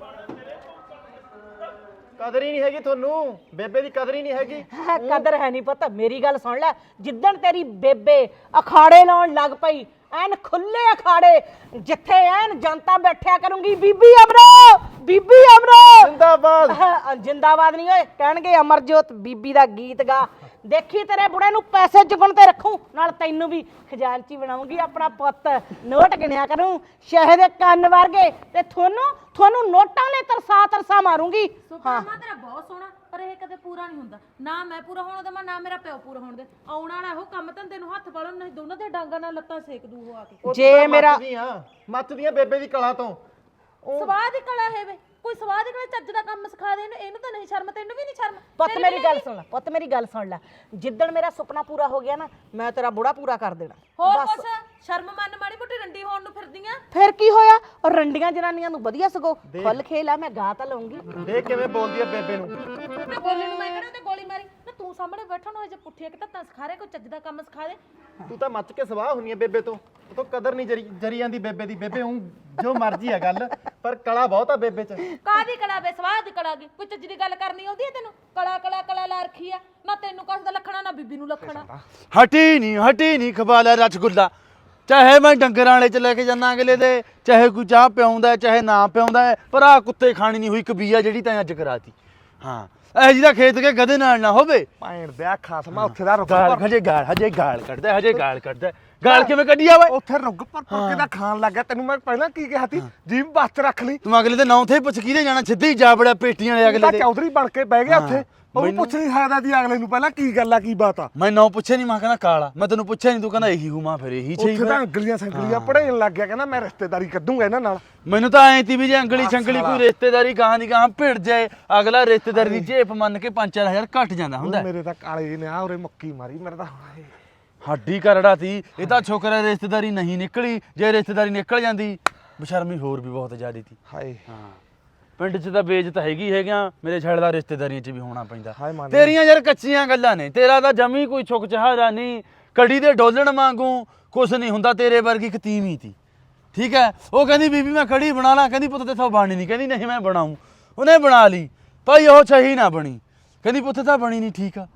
Speaker 6: ਕਦਰ ਹੀ ਨਹੀਂ ਹੈਗੀ ਤੁਹਾਨੂੰ। ਬੇਬੇ ਦੀ ਕਦਰ ਹੀ ਨਹੀਂ ਹੈਗੀ।
Speaker 5: ਕਦਰ ਹੈ ਨਹੀਂ ਪਤਾ। ਮੇਰੀ ਗੱਲ ਸੁਣ ਲੈ। ਜਿੱਦਣ ਤੇਰੀ ਬੇਬੇ ਅਖਾੜੇ ਲਾਉਣ ਲੱਗ ਪਈ ਐਨ ਖੁੱਲੇ ਅਖਾੜੇ ਜਿੱਥੇ ਐਨ ਜਨਤਾ ਬੈਠਿਆ ਕਰੂੰਗੀ। ਬੀਬੀ ਅਮਰੋ ਬੀਬੀ ਅਮਰੋ।
Speaker 6: ਜਿੰਦਾਬਾਦ।
Speaker 5: ਆਹ, ਜਿੰਦਾਬਾਦ ਨਹੀਂ ਓਏ ਕਹਿਣਗੇ ਅਮਰਜੋਤ ਬੀਬੀ ਦਾ ਗੀਤ ਗਾ। ਦੇਖੀ ਤੇਰੇ ਬੁੜੇ ਨੂੰ ਪੈਸੇ ਚੁਗਣ ਤੇ ਰੱਖੂ ਨਾਲ ਤੈਨੂੰ ਵੀ ਖਜ਼ਾਨਚੀ ਬਣਾਉਂਗੀ ਆਪਣਾ ਪੁੱਤ। ਨੋਟ ਗਿਣਿਆ ਕਰੂੰ ਸ਼ਹਿ ਦੇ ਕੰਨ ਵਰਗੇ ਤੇ ਤੁਹਾਨੂੰ ਤੁਹਾਨੂੰ ਨੋਟਾਂ ਲੈ ਤਰਸਾ ਤਰਸਾ ਮਾਰੂੰਗੀ
Speaker 7: ਸੁਪਨਾ ਤੇਰਾ ਬਹੁਤ ਸੋਹਣਾ। ਪਰ ਇਹ ਕਦੇ ਪੂਰਾ ਨਹੀਂ ਹੁੰਦਾ। ਨਾ ਮੈਂ ਪੂਰਾ ਹੋਣ ਦੇਵਾਂ ਨਾ ਮੇਰਾ ਪਿਓ ਪੂਰਾ ਹੋਣ ਦੇ। ਆਉਣ ਵਾਲਾ ਇਹੋ ਕੰਮ ਧੰਦੇ ਨੂੰ ਹੱਥ ਪਾਲੋ ਨਹੀਂ ਦੋਨਾਂ ਦੇ ਡਾਂਗਾਂ ਨਾਲ ਲੱਤਾਂ ਸੇਕ ਦੂ ਉਹ ਆ ਕੇ।
Speaker 5: ਜੇ ਮੇਰਾ
Speaker 6: ਮੱਚਦੀਆਂ ਮੱਚਦੀਆਂ ਬੇਬੇ ਦੀ ਕਲਾ ਤੋਂ।
Speaker 7: ਸਵਾਦ ਦੀ ਕਲਾ ਹੈ ਵੇ। ਕੋਈ ਸਵਾਦ ਦੀ ਕਲਾ ਚੱਜ ਦਾ ਕੰਮ ਸਿਖਾ ਦੇ ਇਹਨੂੰ ਇਹਨੂੰ ਤਾਂ ਨਹੀਂ ਸ਼ਰਮ ਤੈਨੂੰ ਵੀ ਨਹੀਂ ਸ਼ਰਮ।
Speaker 5: ਪੁੱਤ
Speaker 7: ਤੇਰੀ
Speaker 5: ਮੇਰੀ
Speaker 7: ਵੀ
Speaker 5: ਗੱਲ। ਸੁਣ ਲੈ ਪੁੱਤ ਮੇਰੀ ਗੱਲ ਸੁਣ ਲੈ। ਜਿੱਦਣ ਮੇਰਾ ਸੁਪਨਾ ਪੂਰਾ ਹੋ ਗਿਆ ਨਾ ਮੈਂ ਤੇਰਾ ਬੁੜਾ ਪੂਰਾ ਕਰ ਦੇਣਾ।
Speaker 7: ਹੋਰ ਕੁਛ? ਸ਼ਰਮ ਮੰਨ ਮਾੜੀ ਮੋਟੀ ਰੰਡੀ ਹੋਣ ਨੂੰ ਫਿਰਦੀਆਂ?
Speaker 5: ਫਿਰ ਕੀ ਹੋਇਆ? ਔਰ ਰੰਡੀਆਂ ਜਨਾਨੀਆਂ ਨੂੰ ਵਧੀਆ ਸਗੋ ਫੁੱਲ ਖੇਲਾ ਮੈਂ ਗਾ ਤਾਂ ਲਊਂਗੀ।
Speaker 6: ਦੇਖ ਕਿਵੇਂ ਬੋਲਦੀ ਹੈ ਬੇਬੇ ਨੂੰ।
Speaker 7: ਤੇ ਗੋਲੀ ਨੂੰ ਮੈਂ ਕਿਹੜਾ ਤੇ ਗੋਲੀ ਮਾਰੀ? ਨਾ ਤੂੰ ਸਾਹਮਣੇ ਬੈਠਣ ਹੋਏ ਜੇ ਪੁੱਠੀਆਂ ਕਿ ਧੱਤਾਂ ਸਿਖਾ ਰਿਹਾ ਕੋਈ ਚੱਜ ਦਾ ਕੰਮ ਸਿਖਾ ਦੇ।
Speaker 6: ਤੂੰ ਤਾਂ ਮੱਚ ਕੇ ਸਵਾਹ ਹੁੰਨੀ ਹੈ ਬੇਬੇ ਤੋਂ। ਉਹ ਤੋਂ ਕਦਰ ਨਹੀਂ ਜਰੀ ਜਰੀ ਜਾਂਦੀ ਬੇਬੇ ਦੀ। ਬੇਬੇ ਹੂੰ ਜੋ ਮਰਜ਼ੀ ਹੈ ਗੱਲ ਪਰ ਕਲਾ ਬਹੁਤ ਆ ਬੇਬੇ 'ਚ।
Speaker 7: ਕਾਦੀ ਕਲਾ ਸਵਾਦ ਦੀ ਕਲਾ ਗਈ ਕੋਈ ਚੱਜ ਦੀ ਗੱਲ ਕਰਨੀ ਆਉਂਦੀ ਹੈ ਤੈਨੂੰ? ਕਲਾ ਕਲਾ ਕਲਾ ਲਾ ਰੱਖੀ ਆ। ਨਾ ਤੈਨੂੰ ਕਸ ਦਾ ਲੱਖਣਾ ਨਾ ਬੀਬੀ ਨੂੰ ਲੱਖਣਾ।
Speaker 2: ਹਟੀ ਨਹੀਂ ਹਟੀ ਨਹੀਂ ਖਵਾਲਾ ਰਸਗੁੱਲਾ। ਚਾਹੇ ਮੈਂ ਡੰਗਰਾਂ ਵਾਲੇ ਚ ਲੈ ਕੇ ਜਾਣਾ ਅਗਲੇ ਦੇ ਚਾਹੇ ਕੋਈ ਚਾਹ ਪਿਆਉਂਦਾ ਹੈ, ਚਾਹੇ ਨਾ ਪਿਆਉਂਦਾ ਹੈ, ਪਰ ਆ ਕੁੱਤੇ ਖਾਣੀ ਨਹੀਂ ਹੋਈ ਕਬੀਆ ਜਿਹੜੀ ਤੈਂ ਅੱਜ ਕਰਾਤੀ। ਹਾਂ ਇਹ ਜਿਹਦਾ ਖੇਤ ਕੇ ਗਧੇ ਨਾਲ ਨਾ ਹੋਵੇ।
Speaker 1: ਭੈਣ ਦਿਆ ਖਾਸਮਾ ਉੱਥੇ ਦਾ ਰੁੱਗ
Speaker 2: ਗਾਲ
Speaker 1: ਭਰ
Speaker 2: ਹਜੇ ਗਾਲ ਹਜੇ ਗਾਲ ਕੱਢਦਾ ਹਜੇ ਗਾਲ ਕੱਢਦਾ। ਗਾਲ ਕਿਵੇਂ ਕੱਢੀ ਆ ਓਏ?
Speaker 1: ਉੱਥੇ ਰੁੱਗ ਭਰ ਭਰ ਕੇ ਦਾ ਖਾਣ ਲੱਗ ਗਿਆ। ਤੈਨੂੰ ਮੈਂ ਪਹਿਲਾਂ ਕੀ ਕਿਹਾ ਸੀ? ਜੀਭ ਬਸ ਚ ਰੱਖ ਲਈ।
Speaker 2: ਤੂੰ ਅਗਲੇ ਦੇ ਨਾਂ ਤੇ ਪੁੱਛ ਕਿਹਦੇ ਜਾਣਾ? ਸਿੱਧੀ ਜਾ ਬੜਿਆ ਪੇਟੀਆਂ ਵਾਲੇ
Speaker 1: ਅਗਲੇ
Speaker 2: ਦੇ।
Speaker 1: ਚੌਧਰੀ ਬਣ ਕੇ ਬਹਿ ਗਿਆ ਉੱਥੇ। ਉਹ ਪੁੱਛ ਨਹੀਂ ਸਕਦਾ ਸੀ ਅਗਲੇ ਨੂੰ ਪਹਿਲਾਂ ਕੀ ਗੱਲ ਆ ਕੀ ਬਾਤ ਆ।
Speaker 2: ਮੈਂ ਨਾਂ ਪੁੱਛਿਆ ਨਹੀਂ ਮੈਂ ਕਹਿੰਦਾ ਕਾਲਾ। ਮੈਂ ਤੈਨੂੰ ਪੁੱਛਿਆ ਨਹੀਂ ਤੂੰ ਕਹਿੰਦਾ ਇਹੀ ਹੂੰ ਮੈਂ ਫਿਰ ਇਹੀ
Speaker 1: ਉੱਥੇ
Speaker 2: ਚਾਹੀਦਾ
Speaker 1: ਤਾਂ ਅੰਗਲੀਆਂ ਸੰਗਲੀਆਂ ਪੜੇਣ ਲੱਗ ਗਿਆ ਕਹਿੰਦਾ ਮੈਂ ਰਿਸ਼ਤੇਦਾਰੀ ਕੱਢੂੰਗਾ ਇਹਨਾਂ ਨਾਲ।
Speaker 2: ਮੈਨੂੰ ਤਾਂ ਐਂ ਤੀ ਵੀ ਜੇ ਅੰਗਲੀ ਛੰਗਲੀ ਕੋਈ ਰਿਸ਼ਤੇਦਾਰੀ ਗਾਂ ਦੀ ਗਾਂ ਭਿੜ ਜਾਏ ਅਗਲਾ ਰਿਸ਼ਤੇਦਾਰੀ ਦੀ ਝੇਪ ਮੰਨ ਕੇ 5-4000 ਘਟ ਜਾਂਦਾ ਹੁੰਦਾ।
Speaker 1: ਮੇਰੇ ਤਾਂ ਕਾਲੇ ਨੇ ਆ ਉਰੇ ਮੱਕੀ ਮਾਰੀ ਮੇਰੇ ਤਾਂ।
Speaker 2: ਹੱਡੀ ਕਰੜਾ ਤੀ ਇਹ ਤਾਂ ਛੋਕਰਾ ਰਿਸ਼ਤੇਦਾਰੀ ਨਹੀਂ ਨਿਕਲੀ ਜੇ ਰਿਸ਼ਤੇਦਾਰੀ ਨਿਕਲ ਜਾਂਦੀ ਬਸ਼ਰਮੀ ਹੋਰ ਵੀ ਬਹੁਤ ਜ਼ਿਆਦੀ ਤੀ।
Speaker 1: ਹਾਏ।
Speaker 2: ਹਾਂ। ਪਿੰਡ 'ਚ ਤਾਂ ਬੇਇੱਜ਼ਤ ਹੈਗੀ ਹੈਗਾ ਮੇਰੇ ਛੜ ਦਾ ਰਿਸ਼ਤੇਦਾਰੀਆਂ 'ਚ ਵੀ ਹੋਣਾ ਪੈਂਦਾ।
Speaker 1: ਹਾਏ
Speaker 2: ਤੇਰੀਆਂ ਯਾਰ ਕੱਚੀਆਂ ਗੱਲਾਂ ਨੇ ਤੇਰਾ ਤਾਂ ਜਮੀ ਕੋਈ ਛੁਕ ਚਹਾਰਾ ਨਹੀਂ ਕੜੀ ਦੇ ਡੋਲਣ ਵਾਂਗੂ ਕੁਛ ਨਹੀਂ ਹੁੰਦਾ ਤੇਰੇ ਵਰਗੀ ਕਤੀਮੀ ਤੀ। ਠੀਕ ਹੈ? ਉਹ ਕਹਿੰਦੀ ਬੀਬੀ ਮੈਂ ਕੜੀ ਬਣਾ ਲਾਂ। ਕਹਿੰਦੀ ਪੁੱਤ ਤੇਥੋਂ ਬਣਨੀ ਨਹੀਂ ਕਹਿੰਦੀ ਨਹੀਂ ਮੈਂ ਬਣਾਉਂ ਉਹਨੇ ਬਣਾ ਲਈ। ਭਾਈ ਉਹ ਸਹੀ ਨਾ ਬਣੀ। ਕਹਿੰਦੀ ਪੁੱਤ ਤਾਂ ਬਣੀ ਨਹੀਂ ਠੀਕ ਆ।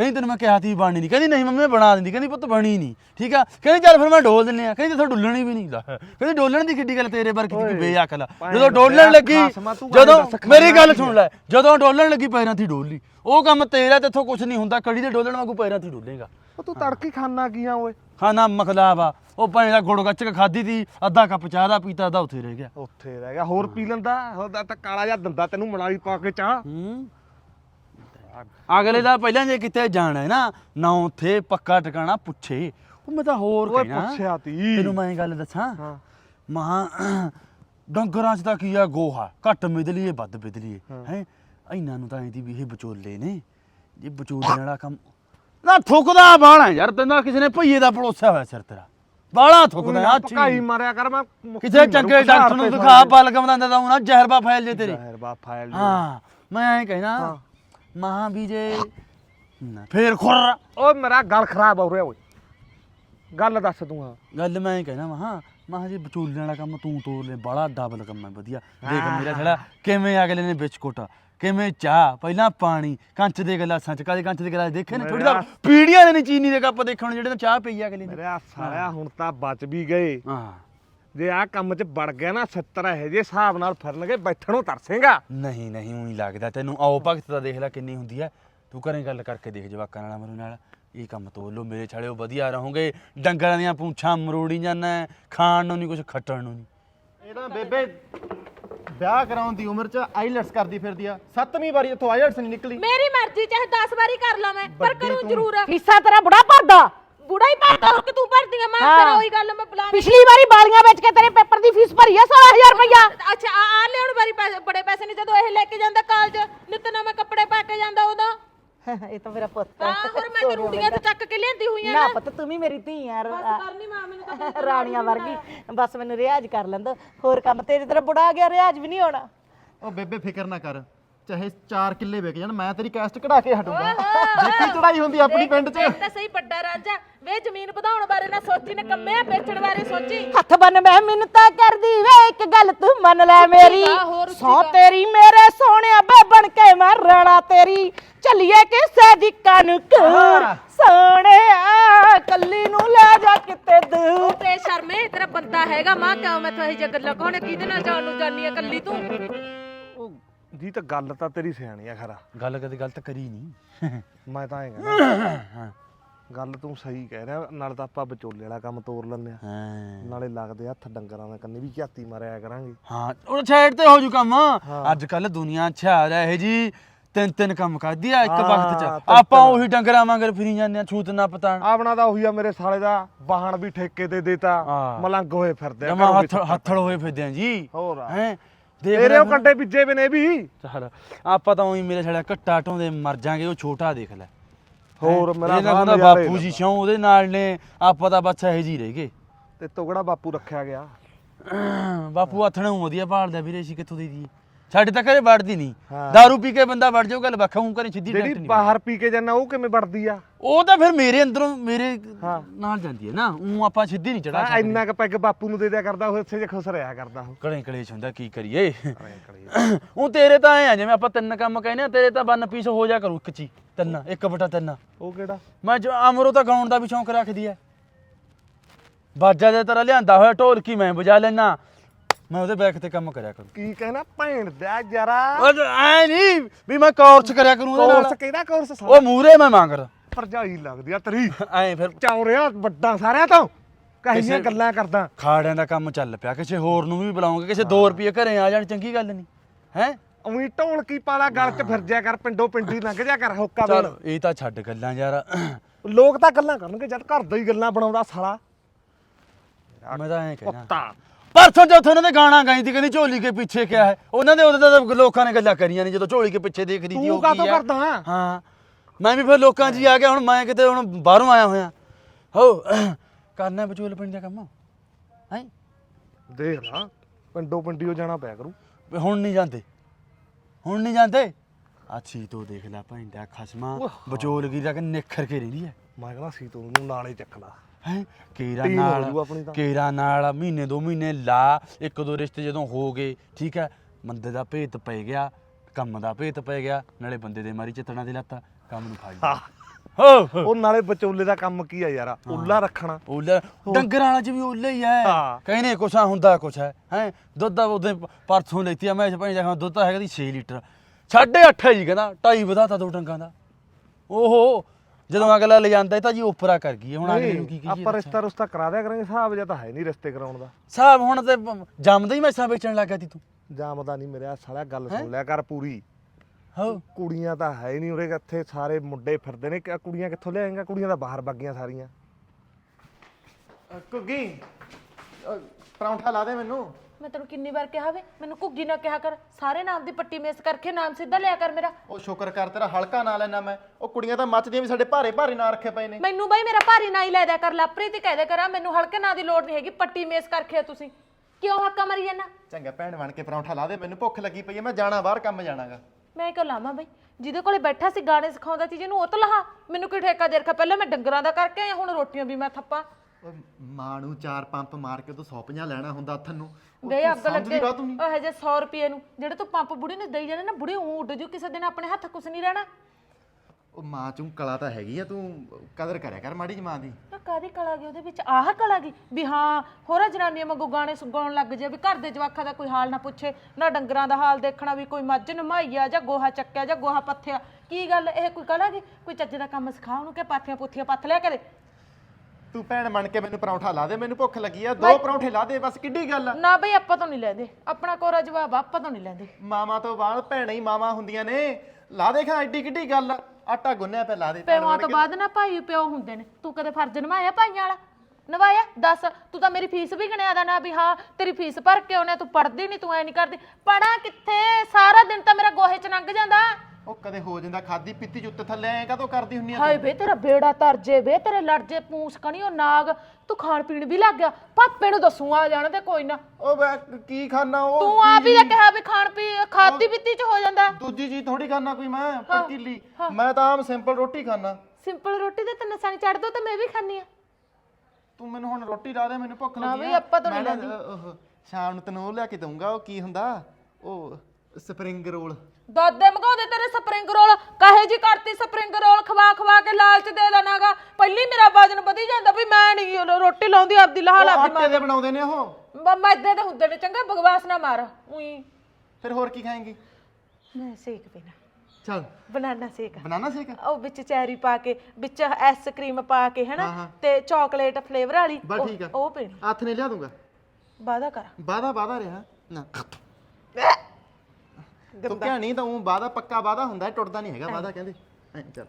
Speaker 2: ਕਹਿੰਦੀ ਤੈਨੂੰ ਮੈਂ ਕਿਹਾ ਤੀ ਬਣਨੀ ਨਹੀਂ। ਕਹਿੰਦੀ ਨਹੀਂ ਮੰਮੀ ਮੈਂ ਬਣਾ ਦਿੰਦੀ। ਕਹਿੰਦੀ ਪੁੱਤ ਬਣੀ ਨਹੀਂ। ਠੀਕ ਆ? ਕਹਿੰਦੀ ਚੱਲ ਫਿਰ ਮੈਂ ਡੋਲ ਦਿੰਨੇ ਆ। ਕਹਿੰਦੀ ਤੇਥੋਂ ਡੁੱਲਣੀ ਵੀ ਨਹੀਂ। ਲੈ। ਕਹਿੰਦੀ ਡੋਲਣ ਦੀ ਕਿੱਡੀ ਗੱਲ ਤੇਰੇ ਵਰਗੀ ਦੀ ਬੇਅਕਲ ਜਦੋਂ ਡੋਲਣ ਲੱਗੀ
Speaker 1: ਤੂੰ
Speaker 2: ਜਦੋਂ ਮੇਰੀ ਗੱਲ ਸੁਣ ਲੈ। ਜਦੋਂ ਡੋਲਣ ਲੱਗੀ ਪੈਰਾਂ 'ਤੇ ਡੋਲੀ। ਉਹ ਕੰਮ ਤੇਰਾ ਤੇਥੋਂ ਕੁਝ ਨਹੀਂ ਹੁੰਦਾ। ਕੜੀ ਦੇ ਡੋਲਣ ਵਾਂਗੂ ਪੈਰਾਂ 'ਤੇ ਡੋਲੇਗਾ।
Speaker 1: ਉਹ ਤੂੰ ਤੜਕੀ ਖਾਣਾ ਕੀ ਆ ਓਏ?
Speaker 2: ਖਾਣਾ ਮਖਲਾਵਾ। ਉਹ ਭਾਵੇਂ ਦਾ ਗੁੜ ਗੱਚਕ ਖਾਦੀ ਤੀ। ਅੱਧਾ ਕੱਪ ਚਾਹ ਦਾ ਪੀਤਾ ਅੱਧਾ ਉੱਥੇ ਰਹਿ ਗਿਆ।
Speaker 1: ਉੱਥੇ ਰਹਿ ਗਿਆ। ਹੋਰ ਪੀ ਲੈਂਦਾ। ਉਹਦਾ ਤਾਂ ਕਾਲਾ ਜਿਹਾ ਦੰਦਾ ਤੈਨੂੰ ਮਲਾਈ ਪਾ ਕੇ ਚਾਹ।
Speaker 2: ਹੂੰ। ਅਗਲੇ ਦਾ ਪਹਿਲਾਂ ਜੇ ਕਿਤੇ ਜਾਣਾ ਹੈ ਨਾ ਨਾ ਉੱਥੇ ਪੱਕਾ ਟਿਕਾਣਾ ਪੁੱਛੇ। ਉਹ ਮੈਂ ਤਾਂ ਹੋਰ
Speaker 1: ਓਏ
Speaker 2: ਕਹਿਣਾ
Speaker 1: ਪੁੱਛਿਆ ਤੀ।
Speaker 2: ਤੈਨੂੰ ਮੈਂ ਇਹ ਗੱਲ ਦੱਸਾਂ?
Speaker 1: ਹਾਂ।
Speaker 2: ਮਹਾ ਡੰਗਰਾਂ 'ਚ ਤਾਂ ਕੀ ਆ ਗੋਹਾ। ਘੱਟ ਮਿਦਲੀਏ ਵੱਧ ਮਿਦਲੀਏ ਹੈ। ਇਹਨਾਂ ਨੂੰ ਤਾਂ ਐਂਦੀ ਵੀ ਇਹ ਵਿਚੋਲੇ ਨੇ। ਜੇ ਵਿਚੋਲੇ ਵਾਲਾ ਕੰਮ ਨਾ ਥੁੱਕਦਾ ਬਾਣਾ ਯਾਰ ਤੈਨੂੰ ਕਿਸੇ ਨੇ ਭਈਏ ਦਾ ਪੜੋਸਿਆ ਹੋਇਆ ਸਿਰ ਤੇਰਾ। ਬਾਲਾ ਥੁੱਕਦਾ ਆ
Speaker 1: ਪਕਾਈ ਮਾਰਿਆ ਕਰ ਮੈਂ ਮੁੱਕੀ
Speaker 2: ਕਿਸੇ
Speaker 1: ਮਾਰੂ
Speaker 2: ਚੰਗੇ ਡਾਕਟਰ ਨੂੰ ਦਿਖਾ ਬਲਗਮ ਦਾ ਦੰਦਾ ਉਹਨਾਂ ਜ਼ਹਿਰਬਾ ਫੈਲ ਜੇ ਤੇਰੀ।
Speaker 1: ਜ਼ਹਿਰ ਬਾ ਫਾਇਲ
Speaker 2: ਹਾਂ ਮੈਂ ਐਂ ਕਹਿਣਾ ਮਹਾ ਵੀ ਜੇ ਨਾ, ਫੇਰ ਖੁਰ।
Speaker 1: ਓਏ ਮੇਰਾ ਗਲ ਖਰਾਬ ਹੋ ਰਿਹਾ ਓਏ। ਗੱਲ ਦੱਸ ਤੂੰ ਆ।
Speaker 2: ਗੱਲ ਮੈਂ ਐਂ ਕਹਿਣਾ ਮਹਾ ਮਹਾ ਜੀ ਵਿਚੋਲਿਆਂ ਵਾਲਾ ਕੰਮ ਤੂੰ ਤੋਰ ਲੈ ਬੜਾ ਡਬਲ ਕੰਮ ਹੈ ਵਧੀਆ। ਦੇਖ ਮੇਰਾ ਛੜਾ ਕਿਵੇਂ ਅਗਲੇ ਨੇ ਬਿਸਕੁਟ ਕਿਵੇਂ ਚਾਹ ਪਹਿਲਾਂ ਪਾਣੀ ਕੰਚ ਦੇ ਗਲਾਸਾਂ ਚ ਕਾਲੇ ਕੰਚ ਦੇ ਗਲਾਸ ਦੇਖੇ ਨੇ? ਥੋੜੀ ਦਾ ਪੀੜੀਆਂ ਨੇ ਚੀਨੀ ਦੇ ਕੱਪ ਦੇਖਣ ਜਿਹੜੇ ਚਾਹ ਪਈ ਅਗਲੇ ਨੇ
Speaker 1: ਮੇਰੇ ਸਾਲਿਆ ਹੁਣ ਤਾਂ ਬਚ ਵੀ ਗਏ।
Speaker 2: ਹਾਂ।
Speaker 1: ਜੇ ਆ ਕੰਮ 'ਚ ਵੜ ਗਿਆ ਨਾ 70 ਇਹੋ ਜਿਹੇ ਹਿਸਾਬ ਨਾਲ ਫਿਰਨਗੇ ਬੈਠਣੋਂ ਤਰਸੇਗਾ।
Speaker 2: ਨਹੀਂ ਨਹੀਂ ਉਹੀ ਲੱਗਦਾ ਤੈਨੂੰ। ਆਓ ਭਗਤ ਦਾ ਦੇਖ ਲੈ ਕਿੰਨੀ ਹੁੰਦੀ ਹੈ। ਤੂੰ ਘਰੇ ਗੱਲ ਕਰਕੇ ਦੇਖ ਜਵਾਕਾਂ ਨਾਲ ਮਰੂ ਨਾਲ। ਇਹ ਕੰਮ ਤੋਲ ਲੋ ਮੇਰੇ ਛੜਿਓ ਵਧੀਆ ਰਹੋਗੇ। ਡੰਗਰਾਂ ਦੀਆਂ ਪੂੰਛਾਂ ਮਰੋੜੀ ਜਾਂਦਾ ਖਾਣ ਨੂੰ ਨਹੀਂ ਕੁਝ ਖੱਟਣ ਨੂੰ ਨਹੀਂ
Speaker 6: ਇਹ ਤਾਂ ਬੇਬੇ ਵਿਆਹ ਕਰਾਉਣ ਦੀ ਉਮਰ 'ਚ ਆਈਲੈਟਸ ਕਰਦੀ ਫਿਰਦੀ ਆ। ਸੱਤਵੀਂ ਵਾਰੀ ਇੱਥੋਂ ਆਈਲੈਟਸ ਨਹੀਂ ਨਿਕਲੀ।
Speaker 7: ਮੇਰੀ ਮਰਜ਼ੀ ਚਾਹੇ 10 ਵਾਰੀ ਕਰ ਲਾਂ ਮੈਂ ਪਰ
Speaker 6: ਵੱਡੀ
Speaker 7: ਕਰੂੰ
Speaker 6: ਤੂੰ।
Speaker 7: ਜ਼ਰੂਰ।
Speaker 5: ਫੀਸਾਂ ਤੇਰਾ ਬੁੜਾ ਭਰਦਾ।
Speaker 7: ਬੁੜਾ ਹੀ ਭਰਦਾ ਕਿ ਤੂੰ ਭਰਦੀ ਆ? ਮੈਂ
Speaker 5: ਹਾਂ।
Speaker 7: ਫਿਰ ਉਹੀ ਗੱਲ ਮੈਂ ਬੁਲਾ
Speaker 5: ਪਿਛਲੀ ਵਾਰੀ ਬਾਲੀਆਂ ਵੇਚ ਕੇ ਤੇਰੇ ਪੇਪਰ ਦੀ ਫੀਸ ਭਰੀ ਆ 16000 ਰੁਪਇਆ
Speaker 7: ਅੱਛਾ ਆ ਆ ਲਿਆਉਣ ਵਾਰੀ ਪੈਸੇ ਬੜੇ ਪੈਸੇ ਨਹੀਂ ਜਦੋਂ ਇਹ ਲੈ ਕੇ ਜਾਂਦਾ ਕਾਲਜ ਨਿੱਤ ਨਵੇਂ ਕੱਪੜੇ ਪਾ ਕੇ ਜਾਂਦਾ ਉਦੋਂ।
Speaker 5: ਇਹ ਤਾਂ ਮੇਰਾ ਪੁੱਤ
Speaker 7: ਹਾਂ। ਹੋਰ ਮੈਂ ਤਾਂ ਰੂੜੀਆਂ ਤੇ ਚੱਕ ਕੇ ਲਿਆਂਦੀ ਹੋਈਆਂ
Speaker 5: ਨਾ ਪੁੱਤ ਤੂੰ ਵੀ ਮੇਰੀ ਧੀ ਆ ਰ-
Speaker 7: ਕਰਨੀ ਮਾਂ ਮੈਨੂੰ ਤਾਂ <laughs>
Speaker 5: ਰਾਣੀਆਂ ਵਰਗੀ। ਬਸ ਮੈਨੂੰ ਰਿਆਜ਼ ਕਰ ਲੈਂਦਾ। ਹੋਰ ਕੰਮ ਤੇਰੇ ਤਰ੍ਹਾਂ ਬੁੜਾ ਆ ਗਿਆ ਰਿਆਜ਼ ਵੀ ਨਹੀਂ ਹੋਣਾ।
Speaker 6: ਉਹ ਬੇਬੇ ਫਿਕਰ ਨਾ ਕਰ। ਚਾਹੇ 4 ਕਿੱਲੇ ਵਿਕ ਜਾਣ ਮੈਂ ਤੇਰੀ ਕੈਸਟ ਕਢਾ ਕੇ ਹਟੂੰਗਾ। ਦੇਖੀ ਚੜਾਈ ਹੁੰਦੀ ਆਪਣੀ ਪਿੰਡ 'ਚ।
Speaker 7: ਤਾਂ ਸਹੀ ਵੱਡਾ ਰਾਂਝਾ। ਵੇ ਜ਼ਮੀਨ ਵਧਾਉਣ ਬਾਰੇ ਨਾ ਸੋਚੀ ਨਾ ਕੰਮਿਆ ਵੇਚਣ ਬਾਰੇ ਸੋਚੀ।
Speaker 5: ਹੱਥ ਬੰਨ ਮੈਂ ਮਿੰਨਤਾਂ ਕਰਦੀ ਵੇ ਇੱਕ ਗੱਲ ਤੂੰ ਮੰਨ ਲੈ ਮੇਰੀ।
Speaker 7: ਗਾ, ਹੋਰ ਉੱਚੀ
Speaker 5: ਸੌ
Speaker 7: ਗਾ।
Speaker 5: ਤੇਰੀ ਮੇਰੇ ਸੋਹਣਿਆ ਬੇ ਬਣ ਕੇ ਮੈਂ ਰਣਾ ਤੇਰੀ। ਚੱਲੀਏ ਕਿਸੇ ਦੀ ਕਨਕੂਰ ਸੋਹਣਿਆ ਕੱਲੀ ਨੂੰ ਲੈ ਜਾ ਕਿਤੇ ਦੂਰ।
Speaker 7: ਤੇ ਸ਼ਰਮੇ ਤੇਰਾ ਬੰਦਾ ਹੈਗਾ ਮਾਂ ਕਿਉਂ ਮੈਂ ਤੁਹਾਨੂੰ ਇਹ ਗੱਲਾਂ ਕਹਣੇ ਕਿਹਦੇ ਨਾਲ ਜਾਣ ਨੂੰ ਜਾਨੀ ਆ ਕੱਲੀ ਤੂੰ?
Speaker 1: ਉਹ ਜੀ ਤਾਂ ਗੱਲ ਤਾਂ ਤੇਰੀ ਸਿਆਣੀ ਆ ਖਰਾ।
Speaker 2: ਗੱਲ ਕਦੇ ਗਲਤ ਕਰੀ ਨਹੀਂ।
Speaker 1: ਮੈਂ ਤਾਂ ਐਂ ਕਹਿੰਦਾ ਗੱਲ ਤੂੰ ਸਹੀ ਕਹਿ ਰਿਹਾ ਨਾਲ ਤਾਂ ਆਪਾਂ ਵਿਚੋਲੇ ਵਾਲਾ ਕੰਮ ਤੋਰ ਲੈਂਦੇ ਆ।
Speaker 2: ਹਾਂ।
Speaker 1: ਨਾਲੇ ਲੱਗਦੇ ਹੱਥ ਡੰਗਰਾਂ ਦਾ ਕੰਨੀ ਵੀ ਝਾਤੀ ਮਾਰਿਆ ਕਰਾਂਗੇ।
Speaker 2: ਹਾਂ ਉਹ ਸਾਈਡ ਤੇ ਹੋ ਜੂ ਕੰਮ। ਅੱਜ ਕੱਲ ਦੁਨੀਆ ਛਾ ਰਿਹਾ ਜੀ ਤਿੰਨ ਤਿੰਨ ਕੰਮ ਕਰਦੀ ਆ ਇੱਕ
Speaker 1: ਹਾਂ,
Speaker 2: ਵਕਤ ਚ। ਆਪਾਂ ਉਹੀ ਡੰਗਰਾਂ ਵਾਂਗਰ ਫਿਰੀ ਜਾਂਦੇ ਆ ਛੂਤ ਨਾ ਪਤਾਣ।
Speaker 1: ਆਪਣਾ ਤਾਂ ਉਹੀ ਆ ਮੇਰੇ ਸਾਲੇ ਦਾ ਵਾਹਣ ਵੀ ਠੇਕੇ ਤੇ ਦੇਤਾ
Speaker 2: ਹਾਂ।
Speaker 1: ਮਲੰਗ ਹੋਏ ਫਿਰਦੇ ਆ
Speaker 2: ਹੱਥ ਹੱਥੜ ਹੋਏ ਫਿਰਦੇ ਆ ਜੀ।
Speaker 1: ਹੋਰ।
Speaker 2: ਹੈ? ਦੇਖ
Speaker 1: ਤੇਰੇ
Speaker 2: ਲੈ
Speaker 1: ਉਹ ਕੰਡੇ ਬੀਜੇ ਵੀ ਨੇ ਵੀ।
Speaker 2: ਚੱਲ ਆਪਾਂ ਤਾਂ ਉਹੀ ਮੇਰੇ ਛੜਾ ਘੱਟਾ ਢੋਂਦੇ ਮਰ ਜਾਾਂਗੇ ਉਹ ਛੋਟਾ ਦੇਖ ਲੈ।
Speaker 1: ਹੋਰ ਮੇਰਾ
Speaker 2: ਕਹਿੰਦਾ
Speaker 1: ਨਜ਼ਾਰੇ
Speaker 2: ਬਾਪੂ ਜੀ ਸਿਉਂ ਉਹਦੇ ਨਾਲ ਨੇ ਆਪਾਂ ਤਾਂ ਬੱਚਾ ਇਹ ਜੀ ਰਹਿ ਗਏ।
Speaker 1: ਤੇ ਤੋਗੜਾ ਬਾਪੂ ਰੱਖਿਆ ਗਿਆ।
Speaker 2: ਬਾਪੂ ਹੱਥਣੋਂ ਵਧੀਆ ਭਾਲਦਾ ਵੀਰੇ ਸੀ ਕਿੱਥੋਂ ਦੀ ਦੀ ਸਾਡੇ ਤਾਂ ਘਰੇ ਵੜਦੀ ਨਹੀਂ।
Speaker 1: ਹਾਂ।
Speaker 2: दारू ਪੀ ਕੇ ਬੰਦਾ ਵੜ ਜਾਊ ਗੱਲ ਵੱਖਾ ਹੂੰ ਕਰੇ ਸਿੱਧੀ
Speaker 1: ਜਿਹੜੀ
Speaker 2: ਨਹੀਂ
Speaker 1: ਬਾਹਰ ਪੀ ਕੇ ਜਾਂਦਾ ਉਹ ਕਿਵੇਂ ਵੜਦੀ ਆ?
Speaker 2: ਉਹ ਤਾਂ ਫਿਰ ਮੇਰੇ ਅੰਦਰੋਂ ਮੇਰੇ
Speaker 1: ਹਾਂ।
Speaker 2: ਨਾਲ ਜਾਂਦੀ ਹੈ ਨਾ। ਉਹ ਆਪਾਂ ਸਿੱਧੀ ਨਹੀਂ ਚੜਾ ਸਕਦੇ।
Speaker 1: ਇੰਨਾ ਕ ਪੈਗ ਬਾਪੂ ਨੂੰ ਦੇ ਦਿਆ ਕਰਦਾ ਉਹ ਇੱਥੇ ਜੇ ਖੁਸ਼ ਰਿਹਾ ਕਰਦਾ ਉਹ।
Speaker 2: ਕਲੇ ਕਲੇਸ਼ ਹੁੰਦਾ ਕੀ ਕਰੀਏ? ਉਹ ਤੇਰੇ ਤਾਂ ਐ ਆ ਜਿਵੇਂ ਆਪਾਂ ਤਿੰਨ ਕੰਮ ਕਹਿੰਦੇ ਆ ਤੇਰੇ ਤਾਂ ਵਨ ਪੀਸ ਹੋ ਜਾ ਕਰੂ ਇੱਕ ਚੀ ਤਿੰਨ ਇੱਕ ਬਟਾ ਤਿੰਨ।
Speaker 1: ਉਹ ਕਿਹੜਾ?
Speaker 2: ਮੈਂ ਜੋ ਅਮਰੋ ਤਾਂ ਗਾਉਣ ਦਾ ਵੀ ਸ਼ੌਂਕ ਰੱਖਦੀ ਐ। ਬਾਜਾ ਦੇ ਤਰ੍ਹਾਂ ਲਿਆਂਦਾ ਹੋਇਆ ਢੋਲਕੀ ਮੈਂ ਵਜਾ ਲੈਣਾ ਮੈਂ ਉਹਦੇ ਬੈਕ ਤੇ ਕੰਮ ਕਰਿਆ ਕਰੂੰ।
Speaker 1: ਕੀ ਕਹਿਣਾ ਭੈਣ ਦਾ ਜਰਾ?
Speaker 2: ਉਹ ਐ ਨਹੀਂ ਵੀ ਮੈਂ ਕੋਰਸ ਕਰਿਆ ਕਰੂੰ ਉਹਦੇ
Speaker 1: ਕੋਰਸ
Speaker 2: ਨਾਲ।
Speaker 1: ਕਿਹੜਾ ਕੋਰਸ
Speaker 2: ਉਹ ਮੂਰੇ ਮੈਂ ਮੰਗਦਾ
Speaker 1: ਭਰਜਾਈ ਲੱਗਦੀ ਆ ਤੇਰੀ।
Speaker 2: ਐ ਫਿਰ
Speaker 1: ਚੌਰਿਆ ਵੱਡਾ ਸਾਰਿਆਂ ਤੋਂ। ਕਹੀਆਂ ਗੱਲਾਂ ਕਰਦਾ।
Speaker 2: ਖਾੜਿਆਂ ਦਾ ਕੰਮ ਚੱਲ ਪਿਆ ਕਿਸੇ ਹੋਰ ਨੂੰ ਵੀ ਬੁਲਾਉਂਗੇ ਕਿਸੇ 2 ਰੁਪਏ ਘਰੇ ਆ ਜਾਣ ਚੰਗੀ ਗੱਲ ਨਹੀਂ ਹੈ?
Speaker 1: ਉਹੀ ਢੋਲਕੀ ਪਾਲਾ ਗਲ 'ਚ ਫਿਰ ਜਿਆ ਕਰ ਪਿੰਡੋਂ ਪਿੰਡੀ ਲੰਘ ਜਾ ਕਰ ਹੋਕਾ
Speaker 2: ਚੱਲ ਇਹ ਤਾਂ ਛੱਡ ਗੱਲਾਂ ਯਾਰ।
Speaker 1: ਲੋਕ ਤਾਂ ਗੱਲਾਂ ਕਰਨਗੇ ਜਦ ਘਰ ਦਾ ਹੀ ਗੱਲਾਂ ਬਣਾਉਂਦਾ ਸਾਲਾ।
Speaker 2: ਮੈਂ ਤਾਂ ਐਂ ਕਹਿਣਾ।
Speaker 1: ਕੁੱਤਾ।
Speaker 2: ਪਰਸੋਂ ਚੌਥੇ ਉਹਨਾਂ ਦੇ ਗਾਣਾ ਗਾਈ ਸੀ ਕਹਿੰਦੀ ਝੋਲੀ ਕੇ ਪਿੱਛੇ ਕਿਆ ਹੈ? ਉਹਨਾਂ ਦੇ ਉਹਦੇ ਤਾਂ ਲੋਕਾਂ ਨੇ ਗੱਲਾਂ ਕਰੀਆਂ ਨੇ ਜਦੋਂ ਝੋਲੀ ਕੇ ਪਿੱਛੇ ਦੇਖਦੀ
Speaker 1: ਤੂੰ
Speaker 2: ਉਹ
Speaker 1: ਕਾਹਤੋਂ
Speaker 2: ਕੀ ਆ।
Speaker 1: ਕਰਦਾ
Speaker 2: ਹਾਂ? ਮੈਂ ਵੀ ਫਿਰ ਲੋਕਾਂ 'ਚ ਹੀ ਆ ਗਿਆ ਹੁਣ ਮੈਂ ਕਿਤੇ ਹੁਣ ਬਾਹਰੋਂ ਆਇਆ ਹੋਇਆ। ਹੋ ਕਰਨਾ ਵਿਚੋਲ ਪਿੰਡ ਦਾ ਕੰਮ? ਹੈ?
Speaker 1: ਦੇਖ ਲਾ ਪਿੰਡੋਂ ਪਿੰਡੀਓ ਜਾਣਾ ਪਿਆ ਕਰੂ।
Speaker 2: ਹੁਣ ਨਹੀਂ ਜਾਂਦੇ। ਹੁਣ ਨਹੀਂ ਜਾਂਦੇ? ਅੱਛੀ ਤੋਂ ਦੇਖ ਲੈ ਭੈਂਦਾ ਖਸਮਾ ਵਿਚੋਲਗੀ ਦਾ ਕਿ ਨਿਖਰ ਕੇ ਰਹਿੰਦੀ ਹੈ।
Speaker 1: ਮੈਂ ਕਹਿੰਦਾ ਸੀ ਤੂੰ ਨੂੰ ਨਾਲੇ ਚੱਕ ਲਾ।
Speaker 2: ਹੈ? ਕੇਰਾ
Speaker 1: ਟੀਮ ਹੋ
Speaker 2: ਨਾਲ
Speaker 1: ਜੂ ਆਪਣੀ ਤਾਂ।
Speaker 2: ਕੇਰਾ ਨਾਲ ਮਹੀਨੇ ਦੋ ਮਹੀਨੇ ਲਾ ਇੱਕ ਦੋ ਰਿਸ਼ਤੇ ਜਦੋਂ ਹੋ ਗਏ ਠੀਕ ਹੈ? ਬੰਦੇ ਦਾ ਭੇਤ ਪੈ ਗਿਆ ਕੰਮ ਦਾ ਭੇਤ ਪੈ ਗਿਆ ਨਾਲੇ ਬੰਦੇ ਦੇ ਮਾਰੀ ਚਿੱਤਣਾ ਦੇ ਲੱਤਾ ਕੰਮ ਨੂੰ ਖਾ ਗਿਆ ਹੋ ਹੋ।
Speaker 1: ਉਹ ਨਾਲੇ ਵਿਚੋਲੇ ਦਾ ਕੰਮ ਕੀ ਆ ਯਾਰ ਉੱਲਾ ਰੱਖਣਾ।
Speaker 2: ਉਹਲੇ ਡੰਗਰ ਵਾਲਾ ਚ ਵੀ ਉਹਲੇ ਹੀ ਹੈ।
Speaker 1: ਹਾਂ।
Speaker 2: ਕਹਿੰਦੇ ਕੁਛ ਆ ਹੁੰਦਾ ਕੁਛ ਹੈ ਹੈ? ਦੁੱਧ ਦਾ ਉਹਦੇ ਪਰਸੋਂ ਲੈਤੀ ਆ ਮੈਂ ਭਾਈ ਜਾ ਦੁੱਧ ਤਾਂ ਹੈਗਾ ਦੀ 6 ਲੀਟਰ। ਸਾਢੇ ਅੱਠ ਹੈ ਜੀ ਕਹਿੰਦਾ ਢਾਈ ਵਧਾਤਾ ਦੋ ਡੰਗਾਂ ਦਾ। ਓਹੋ ਜਦੋਂ ਅਗਲਾ ਲੈ ਜਾਂਦਾ ਇਹ ਤਾਂ ਜੀ ਉਪਰਾ ਕਰ ਗਈ ਹੁਣ ਅਗਲੇ ਨੂੰ ਕੀ ਕੀ
Speaker 1: ਆਪਾਂ ਰਿਸ਼ਤਾ ਰੁਸ਼ਤਾ ਕਰਾ ਦਿਆ ਕਰਾਂਗੇ ਹਿਸਾਬ ਜਿਹਾ ਤਾਂ ਹੈ ਨਹੀਂ ਰਿਸ਼ਤੇ ਕਰਾਉਣ ਦਾ।
Speaker 2: ਸਾਹਿਬ ਹੁਣ ਤੇ ਜੰਮਦਾ ਹੀ ਮੈਸਾਂ ਵੇਚਣ ਲੱਗ ਤੀ ਤੂੰ।
Speaker 1: ਜਾਮਦਾ ਨਹੀਂ ਮੇਰੇ ਸਾਲਿਆ ਗੱਲ ਸੁਣ ਲਿਆ ਕਰ ਪੂਰੀ।
Speaker 2: ਹੋ
Speaker 1: ਕੁੜੀਆਂ ਤਾਂ ਹੈ ਹੀ ਨਹੀਂ ਉਰੇ ਇੱਥੇ ਸਾਰੇ ਮੁੰਡੇ ਫਿਰਦੇ ਨੇ ਕਿ ਕੁੜੀਆਂ ਕਿੱਥੋਂ ਲਿਆਏਗਾ? ਕੁੜੀਆਂ ਤਾਂ ਬਾਹਰ ਬੱਗੀਆਂ ਸਾਰੀਆਂ।
Speaker 6: ਕੁੱਗੀ ਪਰੌਂਠਾ ਲਾ ਦੇ ਮੈਨੂੰ।
Speaker 7: ਮੈਂ ਤੈਨੂੰ ਕਿੰਨੀ ਵਾਰ ਕਿਹਾ ਵੇ ਮੈਨੂੰ ਘੁੱਗੀ ਨਾ ਕਿਹਾ ਕਰ ਸਾਰੇ ਨਾਮ ਦੀ ਪੱਟੀ ਮੇਸ ਕਰਕੇ ਨਾਮ ਸਿੱਧਾ ਲਿਆ ਕਰ ਮੇਰਾ।
Speaker 6: ਉਹ ਸ਼ੁਕਰ ਕਰ ਤੇਰਾ ਹਲਕਾ ਨਾ ਲੈਣਾ ਮੈਂ। ਉਹ ਕੁੜੀਆਂ ਤਾਂ ਮੱਚਦੀਆਂ ਵੀ ਸਾਡੇ ਭਾਰੇ ਭਾਰੇ ਨਾਂ ਰੱਖੇ ਪਏ ਨੇ।
Speaker 7: ਮੈਨੂੰ ਬਾਈ ਮੇਰਾ ਭਾਰੀ ਨਾ ਹੀ ਲੈ ਦਿਆ ਕਰ ਲਾਪ੍ਰੀਤ ਹੀ ਕਹਿ ਦਿਆ ਕਰਾਂ ਮੈਨੂੰ ਹਲਕੇ ਨਾਂ ਦੀ ਲੋੜ ਨਹੀਂ ਹੈਗੀ ਪੱਟੀ ਮੇਸ ਕਰਕੇ ਆ ਤੁਸੀਂ। ਕਿਉਂ ਹੱਕਾ ਮਰੀ ਜਾਂਦਾ
Speaker 6: ਚੰਗਾ ਭੈਣ ਬਣ ਕੇ ਪਰੌਂਠਾ ਲਾ ਦੇ ਮੈਨੂੰ ਭੁੱਖ ਲੱਗੀ ਪਈ ਹੈ ਮੈਂ ਜਾਣਾ ਬਾਹਰ ਕੰਮ ਜਾਣਾਗਾ।
Speaker 7: ਮੈਂ ਕਿਉਂ ਲਾਵਾਂ ਬਈ ਜਿਹਦੇ ਕੋਲੇ ਬੈਠਾ ਸੀ ਗਾਣੇ ਸਿਖਾਉਂਦਾ ਸੀ ਜਿਹਨੂੰ ਉਹ ਤਾਂ ਲਹਾ ਮੈਨੂੰ ਕੀ ਠੇਕਾ ਦੇ ਰੱਖਿਆ ਪਹਿਲਾਂ ਮੈਂ ਡੰਗਰਾਂ ਦਾ ਕਰਕੇ ਆਇਆ ਹੁਣ ਰੋਟੀਆਂ ਵੀ ਮੈਂ ਥੱਪਾਂ।
Speaker 6: ਓਏ ਮਾਂ ਨੂੰ ਚਾਰ ਪੰਪ ਮਾਰ ਕੇ ਤੂੰ 150 ਲੈਣਾ ਹੁੰਦਾ ਹੱਥ ਨੂੰ। ਉਹ
Speaker 7: ਵੇ
Speaker 6: ਤੂੰ
Speaker 7: ਅੱਗ
Speaker 6: ਸਮਝਦੀ
Speaker 7: ਲੱਗੇ।
Speaker 6: ਕਾਹਤੋਂ ਨਹੀਂ
Speaker 7: ਉਹ ਹਜੇ 100 ਰੁਪਏ ਨੂੰ ਜਿਹੜੇ ਤੂੰ ਪੰਪ ਬੁੜੀ ਨੂੰ ਦੇਈ ਜਾਣੇ ਨਾ ਬੁੜੀ ਊਂ ਉੱਡ ਜੂ ਕਿਸੇ ਦਿਨ ਆਪਣੇ ਹੱਥ ਕੁਛ ਨਹੀਂ ਰਹਿਣਾ।
Speaker 6: ਉਹ ਮਾਂ ਚੋਂ ਕਲਾ ਤਾਂ ਹੈਗੀ ਆ ਤੂੰ ਕਦਰ ਕਰਿਆ ਕਰ ਮਾੜੀ ਜੀ ਮਾਂ ਦੀ।
Speaker 7: ਨਾ ਕਾਦੀ ਕਲਾ ਗਈ ਉਹਦੇ ਵਿੱਚ ਆਹ ਕਲਾ ਗਈ? ਵੀ ਹਾਂ ਹੋਰਾਂ ਜਨਾਨੀਆਂ ਵਾਂਗੂ ਗਾਣੇ ਸੁਗਾਉਣ ਲੱਗ ਜੇ ਵੀ ਘਰ ਦੇ ਜਵਾਕਾਂ ਦਾ ਕੋਈ ਹਾਲ ਨਾ ਪੁੱਛੇ ਨਾ ਡੰਗਰਾਂ ਦਾ ਹਾਲ ਦੇਖਣਾ ਵੀ ਕੋਈ ਮੱਝ ਨਮਾਈਆ ਜਾਂ ਗੋਹਾ ਚੱਕਿਆ ਜਾਂ ਗੋਹਾ ਪੱਥਿਆ। ਕੀ ਗੱਲ ਇਹ ਕੋਈ ਕਲਾ ਗਈ? ਕੋਈ ਚੱਜ ਦਾ ਕੰਮ ਸਿਖਾ ਉਹਨੂੰ ਕਿ ਪਾਥੀਆਂ ਪੁੱਥੀਆਂ ਪੱਥ ਲਿਆ ਕਰੇ?
Speaker 6: ਤੂੰ ਭੈਣ ਮੰਨ ਕੇ ਮੈਨੂੰ ਪਰੌਂਠਾ ਲਾ ਦੇ ਮੈਨੂੰ ਭੁੱਖ ਲੱਗੀ ਆ ਦੋ ਪਰੌਂਠੇ ਲਾ ਦੇ ਬਸ ਕਿੱਡੀ ਗੱਲ ਆ।
Speaker 7: ਨਾ ਬਈ ਆਪਾਂ ਤੋਂ ਨਹੀਂ ਲੈਂਦੇ। ਆਪਣਾ ਕੋਰਾ ਜਵਾਬ ਆਪਾਂ ਤੋਂ ਨਹੀਂ ਲੈਂਦੇ।
Speaker 6: ਮਾਮਾ ਤੋਂ ਬਾਅਦ ਭੈਣਾਂ ਹੀ ਮਾਮਾ ਹੁੰਦੀਆਂ ਨੇ। ਲਾ ਦੇ ਖਾਂ ਐਡੀ ਕਿੱਡੀ ਗੱਲ ਆ। ਆਟਾ ਗੁੰਨਿਆ ਪਿਆ ਲਾ ਦੇ ਭੈਣ
Speaker 7: ਪਿਓਾਂ ਤੋਂ
Speaker 6: ਕੇ।
Speaker 7: ਬਾਅਦ ਨਾ ਭਾਈ ਪਿਓ ਹੁੰਦੇ ਨੇ। ਤੂੰ ਕਦੇ ਫਰਜ਼ ਨਿਭਾਇਆ ਭਾਈਆਂ ਵਾਲਾ? ਨਿਭਾਇਆ? ਦੱਸ ਤੂੰ ਤਾਂ ਮੇਰੀ ਫੀਸ ਵੀ ਗਣਿਆ ਦਾ ਨਾ ਵੀ ਹਾਂ ਤੇਰੀ ਫੀਸ ਭਰ ਕੇ ਆਉਨੇ ਤੂੰ ਪੜਦੀ ਨਹੀਂ ਤੂੰ ਐ ਨਹੀਂ ਕਰਦੀ। ਪੜਾ ਕਿੱਥੇ? ਸਾਰਾ ਦਿਨ ਤਾਂ ਮੇਰਾ ਗੋਹੇ ਚ ਲੰਘ ਜਾਂਦਾ।
Speaker 6: ਉਹ ਕਦੇ ਹੋ ਜਾਂਦਾ ਖਾਦੀ ਪੀਤੀ ਜੁੱਤ ਥੱਲੇ ਐ ਕਾਹਤੋਂ ਕਰਦੀ ਹੁੰਨੀ ਆ
Speaker 7: ਹਾਏ ਵੇ ਤੇਰਾ ਬੇੜਾ ਤਰਜੇ ਵੇ ਤੇਰੇ ਲੜਜੇ ਪੂੰਛ ਕਣੀ ਉਹ ਨਾਗ ਤੂੰ ਖਾਣ ਪੀਣ ਵੀ ਲੱਗ ਗਿਆ। ਪਾਪੇ ਨੂੰ ਦੱਸੂ ਆ ਜਾਣ ਤੇ ਕੋਈ ਨਾ।
Speaker 6: ਉਹ ਬੈ ਕੀ ਖਾਣਾ ਉਹ
Speaker 7: ਤੂੰ ਆਪ ਹੀ ਤਾਂ ਕਿਹਾ ਵੀ ਖਾਣ ਪੀ ਖਾਦੀ ਪੀਤੀ ਚ ਹੋ ਜਾਂਦਾ।
Speaker 6: ਦੂਜੀ ਚੀਜ਼ ਥੋੜੀ ਖਾਣਾ ਕੋਈ ਮੈਂ ਪਰਕੀਲੀ ਮੈਂ ਤਾਂ ਆਮ ਸਿੰਪਲ ਰੋਟੀ ਖਾਣਾ
Speaker 7: ਸਿੰਪਲ ਰੋਟੀ ਤੇ ਤੈਨੂੰ ਸਾਨੀ ਚੜ ਦੋ ਤੇ ਮੈਂ ਵੀ ਖਾਣੀ ਆ।
Speaker 6: ਤੂੰ ਮੈਨੂੰ ਹੁਣ ਰੋਟੀ ਲਾ ਦੇ ਮੈਨੂੰ ਭੁੱਖ
Speaker 7: ਨਾ
Speaker 6: ਲੱਗੀ
Speaker 7: ਬਈ, ਆਪਾਂ ਤਾਂ
Speaker 6: ਮੈਂ
Speaker 7: ਨਹੀਂ
Speaker 6: ਨਾ, ਅਹ, ਉਹ, ਸ਼ਾਮ ਨੂੰ ਤੈਨੂੰ ਉਹ ਲਿਆ ਕੇ ਦਊਂਗਾ ਉਹ ਕੀ ਹੁੰਦਾ? ਉਹ ਸਪਰਿੰਗ ਰੋਲ।
Speaker 7: ਦਾਦੇ ਮਗਾਉਂਦੇ ਤੇਰੇ ਸਪਰਿੰਗ ਰੋਲ ਕਾਹੇ ਜੀ ਕਰਤੀ ਸਪਰਿੰਗ ਰੋਲ ਖਵਾ ਖਵਾ ਕੇ ਲਾਲਚ ਦੇ ਦੇਣਾਗਾ। ਪਹਿਲੀ ਮੇਰਾ ਵਜਨ ਵਧੀ ਜਾਂਦਾ ਵੀ ਮੈਂ ਨਹੀਂ ਰੋਟੀ ਲਾਉਂਦੀ ਆਪਦੀ ਲਾਹ
Speaker 6: ਉਹ
Speaker 7: ਲਾਦੀ
Speaker 6: ਆਟੇ ਦੇ ਬਣਾਉਂਦੇ ਨੇ ਉਹ?
Speaker 7: ਮੈਦੇ ਤੇ ਹੁੰਦੇ ਨੇ ਚੰਗਾ ਬਗਵਾਸ ਨਾ ਮਾਰ ਉਹੀ।
Speaker 6: ਫਿਰ ਹੋਰ ਕੀ ਖਾਏਂਗੀ?
Speaker 7: ਮੈਂ ਸੇਕ ਪੀਣਾ।
Speaker 6: ਚਲ।
Speaker 7: Banana shake.
Speaker 6: Banana shake?
Speaker 7: ਉਹ ਵਿੱਚ ਚੈਰੀ ਪਾ ਕੇ ਵਿੱਚ ਆਈਸਕ੍ਰੀਮ ਪਾ ਕੇ ਹਨਾ? ਤੇ ਚਾਕਲੇਟ ਫਲੇਵਰ ਵਾਲੀ
Speaker 6: ਬਸ
Speaker 7: ਉਹ-
Speaker 6: ਠੀਕ ਆ।
Speaker 7: ਉਹ ਪੀਣੀ।
Speaker 6: ਹੱਥ ਨੇ ਲਿਆ ਦੂੰਗਾ।
Speaker 7: ਵਾਦਾ ਕਰ।
Speaker 6: ਵਾਦਾ ਵਾਦਾ ਰਿਹਾ। ਨਾ। ਤੂੰ ਕਿਹਾ ਨਹੀਂ ਤਾਂ ਉਹ ਵਾਦਾ ਪੱਕਾ ਵਾਦਾ ਹੁੰਦਾ ਹੈ, ਟੁੱਟਦਾ ਨਹੀਂ ਹੈਗਾ ਵਾਦਾ ਕਹਿੰਦੇ। ਐਂ ਚੱਲ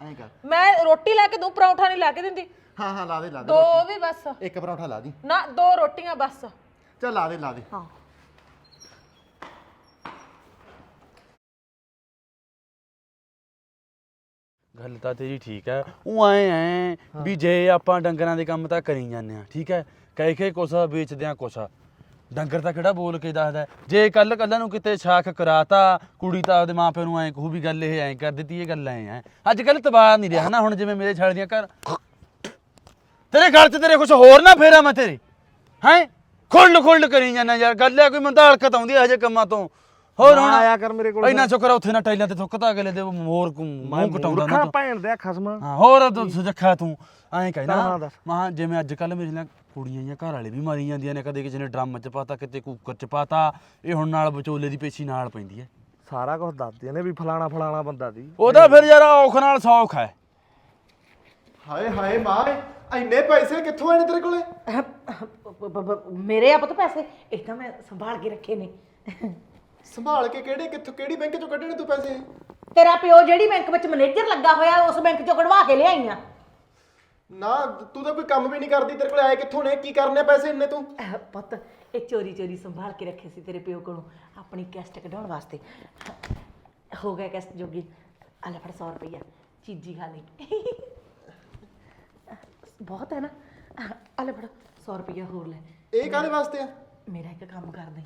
Speaker 6: ਐਂ ਕਰ।
Speaker 7: ਮੈਂ ਰੋਟੀ ਲੈ ਕੇ ਦੂੰ ਪਰੌਂਠਾ ਨਹੀਂ ਲੈ ਕੇ ਦਿੰਦੀ।
Speaker 6: ਹਾਂ ਹਾਂ ਲਾ ਦੇ ਲਾ ਦੇ
Speaker 7: ਦੋ ਵੀ ਬਸ।
Speaker 6: ਇੱਕ ਪਰੌਂਠਾ ਲਾ ਦੀ।
Speaker 7: ਨਾ ਦੋ ਰੋਟੀਆਂ ਬਸ।
Speaker 6: ਚੱਲ ਲਾ ਦੇ ਲਾ ਦੇ।
Speaker 7: ਹਾਂ।
Speaker 2: ਗੱਲ ਤਾਂ ਤੇਰੀ ਠੀਕ ਹੈ। ਉਹ ਐ ਐ ਵੀ ਜੇ ਆਪਾਂ ਡੰਗਰਾਂ ਦੇ ਕੰਮ ਤਾਂ ਕਰੀ ਜਾਂਦੇ ਆ ਠੀਕ ਹੈ? ਕਹਿ ਕੇ ਕੁਛ ਵੇਚਦੇ ਆ ਕੁਛ। ਡੰਗਰ ਤਾਂ ਕਿਹੜਾ ਬੋਲ ਕੇ ਦੱਸਦਾ ਹੈ? ਜੇ ਕੱਲ ਕੱਲ ਨੂੰ ਕਿਤੇ ਸ਼ਾਖ ਕਰਾਤਾ ਕੁੜੀ ਤਾਂ ਆਪਦੇ ਮਾਪਿਆਂ ਨੂੰ ਐ ਕਹੂ ਵੀ ਗੱਲ ਇਹ ਐ ਕਰ ਦਿੱਤੀ ਇਹ ਗੱਲ ਐ ਐ। ਅੱਜ ਕੱਲ ਤਬਾਹ ਨਹੀਂ ਰਿਹਾ ਨਾ ਹੁਣ ਜਿਵੇਂ ਮੇਰੇ ਛੜ ਦੀਆਂ ਘਰ। ਤੇਰੇ ਘਰ 'ਚ ਤੇਰੇ ਕੁਛ ਹੋਰ ਨਾ ਫੇਰਾ ਮੈਂ ਤੇਰੇ। ਹੈ? ਖੁੱਲ ਖੁੱਲ ਕਰੀ ਜਾਂਦਾ ਯਾਰ ਗੱਲ ਐ ਕੋਈ ਮੰਦਾ ਹਲਕਤ ਆਉਂਦੀ ਐ ਹਜੇ ਕੰਮਾਂ ਤੋਂ। ਹੋਰ ਹੁਣ
Speaker 1: ਆਇਆ ਕਰ ਮੇਰੇ ਕੋਲ
Speaker 2: ਇੰਨਾ ਸ਼ੁਕਰ ਆ ਉੱਥੇ ਨਾ ਟਾਈਲਾਂ ਤੇ ਥੁੱਕਤਾ ਅਗਲੇ ਦੇ ਮੋਰ ਮੂੰਹ ਕਟਾਉਂਦਾ ਨਾ ਤੂੰ।
Speaker 1: ਭੈਣ ਦੇ ਖਸਮਾ।
Speaker 2: ਹਾਂ ਹੋਰ ਤੂੰ ਸੁਜੱਖਾ ਤੂੰ ਐਂ
Speaker 1: ਹਾਂ,
Speaker 2: ਕਹਿਣਾ
Speaker 1: ਦੱਸ।
Speaker 2: ਮਹਾ ਜਿਵੇਂ ਅੱਜ ਕੱਲ ਮੇਰੇ ਨਾਲ ਕੁੜੀਆਂ ਜਾਂ ਘਰ ਵਾਲੇ ਵੀ ਮਾਰੀ ਜਾਂਦੀਆਂ ਨੇ ਕਦੇ ਕਿਸੇ ਨੇ ਡਰਮ 'ਚ ਪਾਤਾ ਕਿਤੇ ਕੁੱਕਰ 'ਚ ਪਾਤਾ। ਇਹ ਹੁਣ ਨਾਲ ਵਿਚੋਲੇ ਦੀ ਪੇਸ਼ੀ ਨਾਲ ਪੈਂਦੀ ਹੈ।
Speaker 1: ਸਾਰਾ ਕੁਝ ਦੱਸਦੀਆਂ ਨੇ ਵੀ ਫਲਾਣਾ ਫਲਾਣਾ ਬੰਦਾ ਦੀ
Speaker 2: ਉਹਦਾ ਫਿਰ ਯਾਰ ਔਖ ਨਾਲ ਸੌਖ ਹੈ।
Speaker 6: ਹਾਏ ਹਾਏ ਮਾਂ ਇੰਨੇ ਪੈਸੇ ਕਿੱਥੋਂ ਆਏ ਨੇ ਤੇਰੇ ਕੋਲੇ?
Speaker 5: ਮੇਰੇ ਆਪ ਤੋਂ ਪੈਸੇ? ਇਹ ਤਾਂ ਮੈਂ ਸੰਭਾਲ ਕੇ ਰੱਖੇ ਨੇ।
Speaker 6: ਸੰਭਾਲ ਕੇ ਕਿਹੜੇ ਕਿੱਥੋਂ ਕਿਹੜੀ ਬੈਂਕ ਚੋਂ ਕੱਢੇ ਨੇ ਤੂੰ ਪੈਸੇ?
Speaker 5: ਤੇਰਾ ਪਿਓ ਜਿਹੜੀ ਬੈਂਕ ਵਿੱਚ ਮੈਨੇਜਰ ਲੱਗਾ ਹੋਇਆ ਉਸ ਬੈਂਕ ਚੋਂ ਕਢਵਾ ਕੇ ਲਿਆਈਆਂ
Speaker 6: ਨਾ ਤੂੰ ਤਾਂ ਕੋਈ ਕੰਮ ਵੀ ਨਹੀਂ ਕਰਦੀ ਤੇਰੇ ਕੋਲੇ ਆਏ ਕਿੱਥੋਂ ਨੇ? ਕੀ ਕਰਨੇ ਪੈਸੇ ਇੰਨੇ ਤੂੰ?
Speaker 5: ਅਹ ਪੁੱਤ ਇਹ ਚੋਰੀ ਚੋਰੀ ਸੰਭਾਲ ਕੇ ਰੱਖੇ ਸੀ ਤੇਰੇ ਪਿਓ ਕੋਲੋਂ ਆਪਣੀ ਕੈਸਟ ਕਢਾਉਣ ਵਾਸਤੇ। ਹੋ ਗਿਆ ਕੈਸਟ ਜੋਗੀ। ਆ ਲੈ ਫੜ 100 ਰੁਪਈਆ। ਚੀਜੀ ਖਾ ਲਈ। ਬਹੁਤ ਹੈ ਨਾ? ਆ ਲੈ ਫੜ 100 ਰੁਪਈਆ ਹੋਰ ਲੈ।
Speaker 6: ਇਹ ਕਾਹਦੇ ਵਾਸਤੇ ਆ?
Speaker 5: ਮੇਰਾ ਇੱਕ ਕੰਮ ਕਰ ਦੇ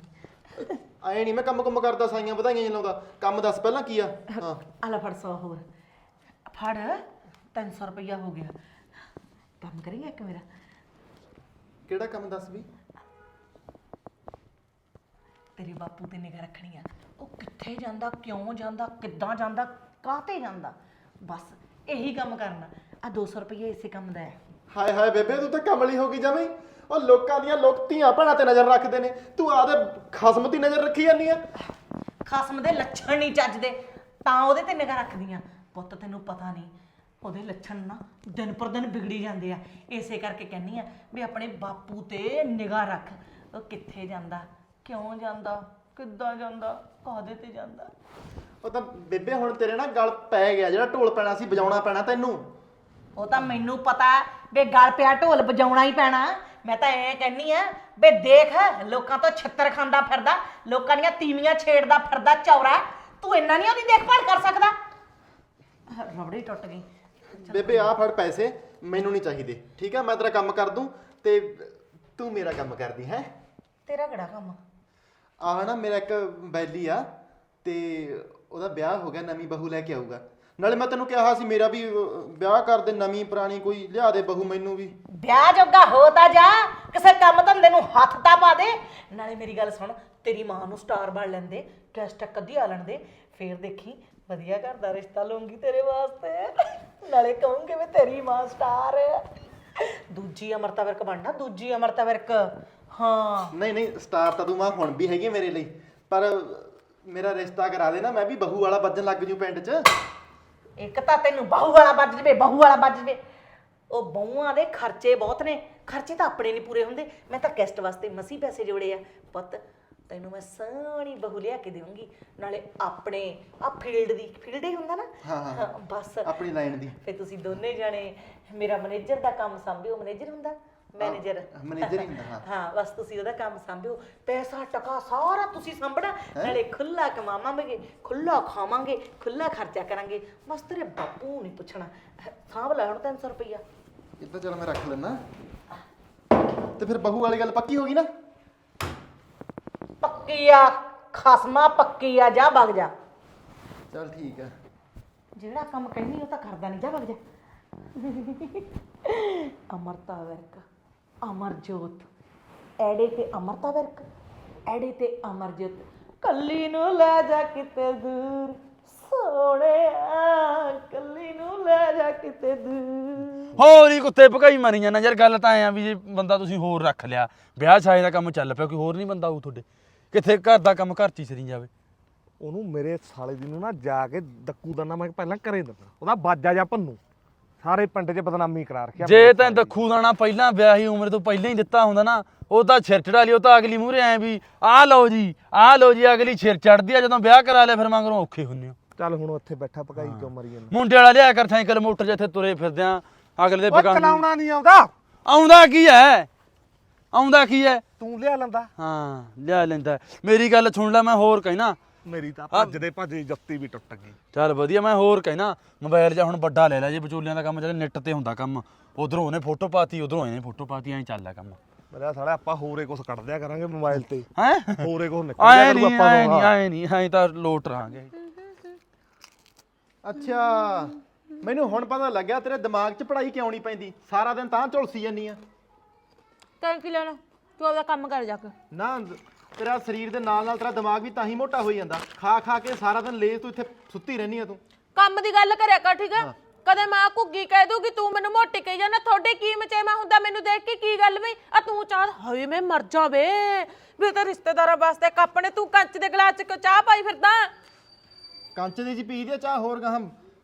Speaker 6: ਆਏ ਨਹੀਂ ਮੈਂ ਕੰਮ ਕੁੰਮ ਕਰਦਾ ਸਾਈਆਂ ਵਧਾਈਆਂ ਲਾਉਂਦਾ। ਕੰਮ ਦੱਸ ਪਹਿਲਾਂ ਕੀ ਆ? ਹਾਂ।
Speaker 5: ਆ ਲੈ ਫੜ 100 ਹੋਰ। ਫੜ 300 ਰੁਪਈਆ ਹੋ ਗਿਆ। ਕੰਮ ਕਰੇਗਾ ਇੱਕ ਮੇਰਾ?
Speaker 6: ਕਿਹੜਾ ਕੰਮ ਦੱਸ ਵੀ?
Speaker 5: ਤੇਰੇ ਬਾਪੂ ਤੇ ਨਿਗਾ ਰੱਖਣੀ ਆ। ਉਹ ਕਿੱਥੇ ਜਾਂਦਾ ਕਿਉਂ ਜਾਂਦਾ ਕਿੱਦਾਂ ਜਾਂਦਾ ਕਾਹਤੇ ਜਾਂਦਾ? ਬਸ ਇਹੀ ਕੰਮ ਕਰਨਾ। ਆ 200 ਰੁਪਏ ਇਸੇ ਕੰਮ ਦਾ ਹੈ।
Speaker 6: ਹਾਏ ਹਾਏ ਬੇਬੇ ਤੂੰ ਤਾਂ ਕਮਲੀ ਹੋ ਗਈ ਜਮਈ ਉਹ ਲੋਕਾਂ ਦੀਆਂ ਲੋਕ ਧੀਆਂ ਭੈਣਾਂ ਤੇ ਨਜ਼ਰ ਰੱਖਦੇ ਨੇ। ਤੂੰ ਆਦੇ ਖਸਮ ਦੀ ਨਜ਼ਰ ਰੱਖੀ ਜਾਂਦੀ ਆ।
Speaker 5: ਖਸਮ ਦੇ ਲੱਛਣ ਨਹੀਂ ਚੱਜਦੇ ਤਾਂ ਉਹਦੇ ਤੇ ਨਿਗਾ ਰੱਖਦੀਆਂ ਪੁੱਤ ਤੈਨੂੰ ਪਤਾ ਨਹੀਂ ਉਹਦੇ ਲੱਛਣ ਨਾ ਦਿਨ ਪਰ ਦਿਨ ਵਿਗੜੀ ਜਾਂਦੇ ਆ। ਇਸੇ ਕਰਕੇ ਕਹਿੰਨੀ ਆ ਵੀ ਆਪਣੇ ਬਾਪੂ ਤੇ ਨਿਗਾ ਰੱਖ। ਉਹ ਕਿੱਥੇ ਜਾਂਦਾ? ਕਿਉਂ ਜਾਂਦਾ? ਕਿੱਦਾਂ ਜਾਂਦਾ? ਕਾਹਦੇ ਤੇ ਜਾਂਦਾ?
Speaker 6: ਉਹ ਤਾਂ ਬੇਬੇ ਹੁਣ ਤੇਰੇ ਨਾਲ ਗਲ ਪੈ ਗਿਆ। ਜਿਹੜਾ ਢੋਲ ਪੈਣਾ ਸੀ ਵਜਾਉਣਾ ਪੈਣਾ ਤੈਨੂੰ।
Speaker 5: ਉਹ ਤਾਂ ਮੈਨੂੰ ਪਤਾ ਵੀ ਗਲ ਪਿਆ ਢੋਲ ਵਜਾਉਣਾ ਹੀ ਪੈਣਾ। ਮੈਂ ਤਾਂ ਐ ਕਹਿੰਨੀ ਆ ਵੀ ਦੇਖ ਲੋਕਾਂ ਤੋਂ ਛੱਤਰ ਖਾਂਦਾ ਫਿਰਦਾ ਲੋਕਾਂ ਦੀਆਂ ਤੀਵੀਆਂ ਛੇੜਦਾ ਫਿਰਦਾ ਚੌਰਾ। ਤੂੰ ਇੰਨਾ ਨਹੀਂ ਉਹਦੀ ਦੇਖਭਾਲ ਕਰ ਸਕਦਾ? ਰਬੜੀ ਟੁੱਟ ਗਈ।
Speaker 6: ਬੇਬੇ ਆ ਫੜ ਪੈਸੇ ਮੈਨੂੰ ਨਹੀਂ ਚਾਹੀਦੇ ਠੀਕ ਆ? ਮੈਂ ਤੇਰਾ ਕੰਮ ਕਰ ਦੂੰ ਤੇ ਤੂੰ ਮੇਰਾ ਕੰਮ ਕਰਦੀ ਹੈ?
Speaker 5: ਤੇਰਾ ਕਿਹੜਾ ਕੰਮ?
Speaker 6: ਆਹ ਨਾ ਮੇਰਾ ਇੱਕ ਬੈਲੀ ਆ ਤੇ ਉਹਦਾ ਵਿਆਹ ਹੋ ਗਿਆ ਨਵੀਂ ਬਹੂ ਲੈ ਕੇ ਆਊਗਾ। ਨਾਲੇ ਮੈਂ ਤੈਨੂੰ ਕਿਹਾ ਸੀ ਮੇਰਾ ਵੀ ਅਹ, ਵਿਆਹ ਕਰ ਦੇ ਨਵੀਂ ਪੁਰਾਣੀ ਕੋਈ ਲਿਆ ਦੇ ਬਹੂ ਮੈਨੂੰ ਵੀ।
Speaker 5: ਵਿਆਹ ਜੋਗਾ ਹੋ ਤਾਂ ਜਾ ਕਿਸੇ ਕੰਮ ਧੰਦੇ ਨੂੰ ਹੱਥ ਤਾਂ ਪਾ ਦੇ। ਨਾਲੇ ਮੇਰੀ ਗੱਲ ਸੁਣ ਤੇਰੀ ਮਾਂ ਨੂੰ ਸਟਾਰ ਬਣ ਲੈਂਦੇ ਕੈਸਟ ਕਦੀ ਆ ਲੈਣ ਦੇ। ਫੇਰ ਦੇਖੀ ਵਧੀਆ ਘਰ ਦਾ ਰਿਸ਼ਤਾ ਲਊਂਗੀ ਤੇਰੇ ਵਾਸਤੇ। ਨਾਲੇ ਕਹੂੰਗੇ ਵੀ ਤੇਰੀ ਮਾਂ ਸਟਾਰ ਹੈ। ਦੂਜੀ ਅਮਰਤਾ ਵਿਰਕ ਬਣਨਾ ਦੂਜੀ ਅਮਰਤਾ ਵਿਰਕ। ਹਾਂ।
Speaker 6: ਨਹੀਂ ਨਹੀਂ ਸਟਾਰ ਤਾਂ ਤੂੰ ਮਾਂ ਹੁਣ ਵੀ ਹੈਗੀ ਮੇਰੇ ਲਈ। ਪਰ ਮੇਰਾ ਰਿਸ਼ਤਾ ਕਰਾ ਦੇ ਨਾ ਮੈਂ ਵੀ ਬਹੂ ਵਾਲਾ ਵੱਜਣ ਲੱਗ ਜੂ ਪਿੰਡ 'ਚ।
Speaker 5: ਇੱਕ ਤਾਂ ਤੈਨੂੰ ਬਹੂ ਵਾਲਾ ਵੱਜ ਜਵੇ ਬਹੂ ਵਾਲਾ ਵੱਜ ਜਵੇ। ਉਹ ਬਹੂਆਂ ਦੇ ਖਰਚੇ ਬਹੁਤ ਨੇ। ਖਰਚੇ ਤਾਂ ਆਪਣੇ ਨਹੀਂ ਪੂਰੇ ਹੁੰਦੇ। ਮੈਂ ਤਾਂ ਗੈਸਟ ਵਾਸਤੇ ਮਸੀ ਪੈਸੇ ਜੋੜੇ ਆ। ਪੁੱਤ ਤੈਨੂੰ ਮੈਂ ਸੋਹਣੀ ਬਹੂ ਲਿਆ ਕੇ ਦੇਵਾਂਗੀ। ਨਾਲੇ ਆਪਣੇ ਆ ਫੀਲਡ ਦੀ ਫੀਲਡ ਹੀ ਹੁੰਦਾ ਨਾ?
Speaker 6: ਹਾਂ, ਹਾਂ।
Speaker 5: ਬਸ।
Speaker 6: ਆਪਣੀ ਲਾਈਨ ਦੀ।
Speaker 5: ਫਿਰ ਤੁਸੀਂ ਦੋਨੇ ਜਾਣੇ ਮੇਰਾ ਮੈਨੇਜਰ ਦਾ ਕੰਮ ਸੰਭਿਓ। ਮੈਨੇਜਰ ਹੁੰਦਾ? ਮੈਨੇਜਰ
Speaker 6: ਮੈਨੇਜਰ ਹੀ ਹੁੰਦਾ, ਹਾਂ।
Speaker 5: ਹਾਂ ਬਸ ਤੁਸੀਂ ਉਹਦਾ ਕੰਮ ਸੰਭਿਓ। ਪੈਸਾ ਟਕਾ ਸਾਰਾ ਤੁਸੀਂ ਸੰਭਣਾ। ਨਾਲੇ ਖੁੱਲਾ ਕਮਾਵਾਂਗੇ ਖੁੱਲਾ ਖਾਵਾਂਗੇ ਖੁੱਲਾ ਖਰਚਾ ਕਰਾਂਗੇ। ਬਸ ਤੇਰੇ ਬਾਪੂ ਨਹੀਂ ਪੁੱਛਣਾ। ਸਾਂਭ ਲੈ ਹੁਣ 300 ਰੁਪਈਆ।
Speaker 6: ਇਹ ਤਾਂ ਚਲ ਮੈਂ ਰੱਖ ਲੈਣਾ ਤੇ ਫਿਰ ਬਹੂ ਵਾਲੀ ਗੱਲ ਪੱਕੀ ਹੋ ਗਈ ਨਾ?
Speaker 5: ਪੱਕੀ ਆ ਖਸਮਾ ਪੱਕੀ ਆ ਜਾ ਵਗ ਜਾ।
Speaker 6: ਚਲ ਠੀਕ ਆ।
Speaker 5: ਜਿਹੜਾ ਕੰਮ ਕਹਿੰਦੀ ਉਹ ਤਾਂ ਕਰਦਾ ਨਹੀਂ ਜਾ ਵਗ ਜਾ। ਅਮਰਤਾ ਵਰਕ ਅਮਰਜੋਤ। ਐੜੇ ਤੇ ਅਮਰਤਾ ਵਰਕ ਐੜੇ ਤੇ ਅਮਰਜੋਤ। ਕੱਲੀ ਨੂੰ ਲੈ ਜਾ ਕਿਤੇ ਦੂਰ ਸੋਹਣਿਆ ਕੱਲੀ ਨੂੰ ਲੈ ਜਾ ਕਿਤੇ ਦੂਰ।
Speaker 2: ਹੋਰ ਹੀ ਕੁੱਤੇ ਭਕਾਈ ਮਾਰੀ ਜਾਂਦਾ। ਯਾਰ ਗੱਲ ਤਾਂ ਐ ਆ ਵੀ ਜੇ ਬੰਦਾ ਤੁਸੀਂ ਹੋਰ ਰੱਖ ਲਿਆ ਵਿਆਹ ਛਾਏ ਦਾ ਕੰਮ ਚੱਲ ਪਿਆ ਕੋਈ ਹੋਰ ਨਹੀਂ ਬੰਦਾ ਆਊ ਤੁਹਾਡੇ। ਕਿੱਥੇ ਘਰ ਦਾ ਕੰਮ ਘਰ ਚ ਹੀ ਸਰੀ ਜਾਵੇ।
Speaker 1: ਉਹਨੂੰ ਮੇਰੇ ਸਾਲੇ ਦੀ ਨੂੰ ਨਾ ਜਾ ਕੇ ਦੱਕੂ ਦਾ ਨਾ ਮੈਂ ਪਹਿਲਾਂ ਕਰੇ ਦਿੰਦਾ ਉਹਦਾ ਬਾਜਾ ਜਾਂ ਭੰਨੂ ਸਾਰੇ ਪਿੰਡ 'ਚ ਬਦਨਾਮੀ ਕਰਾ ਰੱਖਿਆ
Speaker 2: ਜੇ ਤੈਂ ਦੱਖੂ ਦਾਣਾ ਪਹਿਲਾਂ ਵਿਆਹੀ ਉਮਰ ਤੋਂ ਪਹਿਲਾਂ ਹੀ ਦਿੱਤਾ ਹੁੰਦਾ ਨਾ ਉਹ ਤਾਂ ਸਿਰ ਚੜਾ ਲਈ ਉਹ ਤਾਂ ਅਗਲੀ ਮੂਹਰੇ ਐ ਵੀ ਆਹ ਲਓ ਜੀ ਆਹ ਲਓ ਜੀ ਅਗਲੀ ਸਿਰ ਚੜਦੀ ਆ ਜਦੋਂ ਵਿਆਹ ਕਰਾ ਲਿਆ ਫਿਰ ਮਗਰੋਂ ਔਖੇ ਹੁੰਨੇ ਹੋ
Speaker 1: ਚੱਲ ਹੁਣ ਉੱਥੇ ਬੈਠਾ ਪਕਾਈ ਕਿਉਂ ਮਰੀ ਜਾਂਦਾ?
Speaker 2: ਮੁੰਡੇ ਵਾਲਾ ਲਿਆ ਕਰ ਸਾਈਕਲ ਮੋਟਰ ਜਿੱਥੇ ਤੁਰੇ ਫਿਰਦੇ ਆ ਅਗਲੇ ਦੇ
Speaker 1: ਉਹ
Speaker 2: ਬਗਾਨੇ
Speaker 1: ਨਹੀਂ ਆਉਂਦਾ।
Speaker 2: ਆਉਂਦਾ ਕੀ ਐ? ਆਉਂਦਾ ਕੀ ਐ?
Speaker 1: ਤੂੰ ਲਿਆ ਲੈਂਦਾ।
Speaker 2: ਹਾਂ ਲਿਆ ਲੈਂਦਾ। ਮੇਰੀ ਗੱਲ ਸੁਣ ਲੈ ਮੈਂ ਹੋਰ ਕਹਿਣਾ।
Speaker 1: ਮੇਰੀ ਤਾਂ ਭੱਜਦੇ ਭੱਜਦੇ ਜੱਤੀ ਵੀ ਟੁੱਟ ਗਈ।
Speaker 2: ਚੱਲ ਵਧੀਆ ਮੈਂ ਹੋਰ ਕਹਿਣਾ। ਮੋਬਾਈਲ ਜਾਂ ਹੁਣ ਵੱਡਾ ਲੈ ਲੈ ਜੇ ਵਿਚੋਲਿਆਂ ਦਾ ਕੰਮ ਚੱਲੇ ਨੈਟ ਤੇ ਹੁੰਦਾ ਕੰਮ। ਉਧਰੋਂ ਉਹਨੇ ਫੋਟੋ ਪਾਤੀ ਉਧਰੋਂ ਇਹਨੇ ਫੋਟੋ ਪਾਤੀ ਐਂ ਚੱਲਦਾ ਕੰਮ।
Speaker 1: ਮੇਰਾ ਸਾਲਾ ਆਪਾਂ ਹੋਰੇ ਕੁਝ ਕੱਢ ਦਿਆ ਕਰਾਂਗੇ ਮੋਬਾਈਲ ਤੇ।
Speaker 2: ਹੈ?
Speaker 1: ਹੋਰੇ ਕੁਝ ਨਿਕਲ
Speaker 2: ਆਏ ਨਹੀਂ
Speaker 1: ਆਪਾਂ
Speaker 2: ਆਏ ਨਹੀਂ। ਆਏ ਨਹੀਂ ਐਂ ਤਾਂ ਲੋਟ ਰਹਾਂਗੇ।
Speaker 6: ਅੱਛਾ ਮੈਨੂੰ ਹੁਣ ਪਤਾ ਲੱਗਿਆ ਤੇਰੇ ਦਿਮਾਗ 'ਚ ਪੜ੍ਹਾਈ ਕਿਉਂ ਨਹੀਂ ਪੈਂਦੀ? ਸਾਰਾ ਦਿਨ ਤਾਂ ਝੁਲਸੀ ਜੰਨੀ ਆ।
Speaker 7: ਤੈਨੂੰ ਕੀ ਲੈਣਾ? ਤੂੰ ਆਪਦਾ ਕੰਮ ਕਰ ਜਾ ਕੇ।
Speaker 6: ਨਾ ਤੇਰਾ ਸਰੀਰ ਦੇ ਨਾਲ ਨਾਲ ਤੇਰਾ ਦਿਮਾਗ ਵੀ ਤਾਂ ਹੀ ਮੋਟਾ ਹੋਈ ਜਾਂਦਾ। ਖਾ ਖਾ ਕੇ ਸਾਰਾ ਦਿਨ ਲੇਜ਼ ਤੂੰ ਇੱਥੇ ਸੁੱਤੀ ਰਹਿਨੀ ਆ ਤੂੰ।
Speaker 7: ਕੰਮ ਦੀ ਗੱਲ ਕਰਿਆ ਕਰ ਠੀਕ ਹੈ। ਕਦੇ ਮਾਂ ਘੁੱਗੀ ਕਹਿ ਦੂਗੀ ਤੂੰ ਮੈਨੂੰ ਮੋਟੀ ਕਹੀ ਜਾਂਦਾ ਤੁਹਾਡੇ ਕੀ ਮਚੇਮਾ ਹੁੰਦਾ? ਮੈਨੂੰ ਦੇਖ ਕੇ ਕੀ ਗੱਲ ਬਈ? ਆ ਤੂੰ ਚਾਹ ਹਾਏ ਮੈਂ ਮਰ ਜਾਵੇ ਵੀ। ਤਾਂ ਰਿਸ਼ਤੇਦਾਰਾਂ ਵਾਸਤੇ ਕੱਪ ਨੇ ਤੂੰ ਕੰਚ ਦੇ ਗਲਾਸ ਚ ਕਿਉਂ ਚਾਹ ਪਾਈ ਫਿਰਦਾ?
Speaker 6: ਕੰਚ ਦੇ 'ਚ ਪੀ ਦੀ ਆ ਚਾਹ ਹੋਰ ਗਾਹਾਂ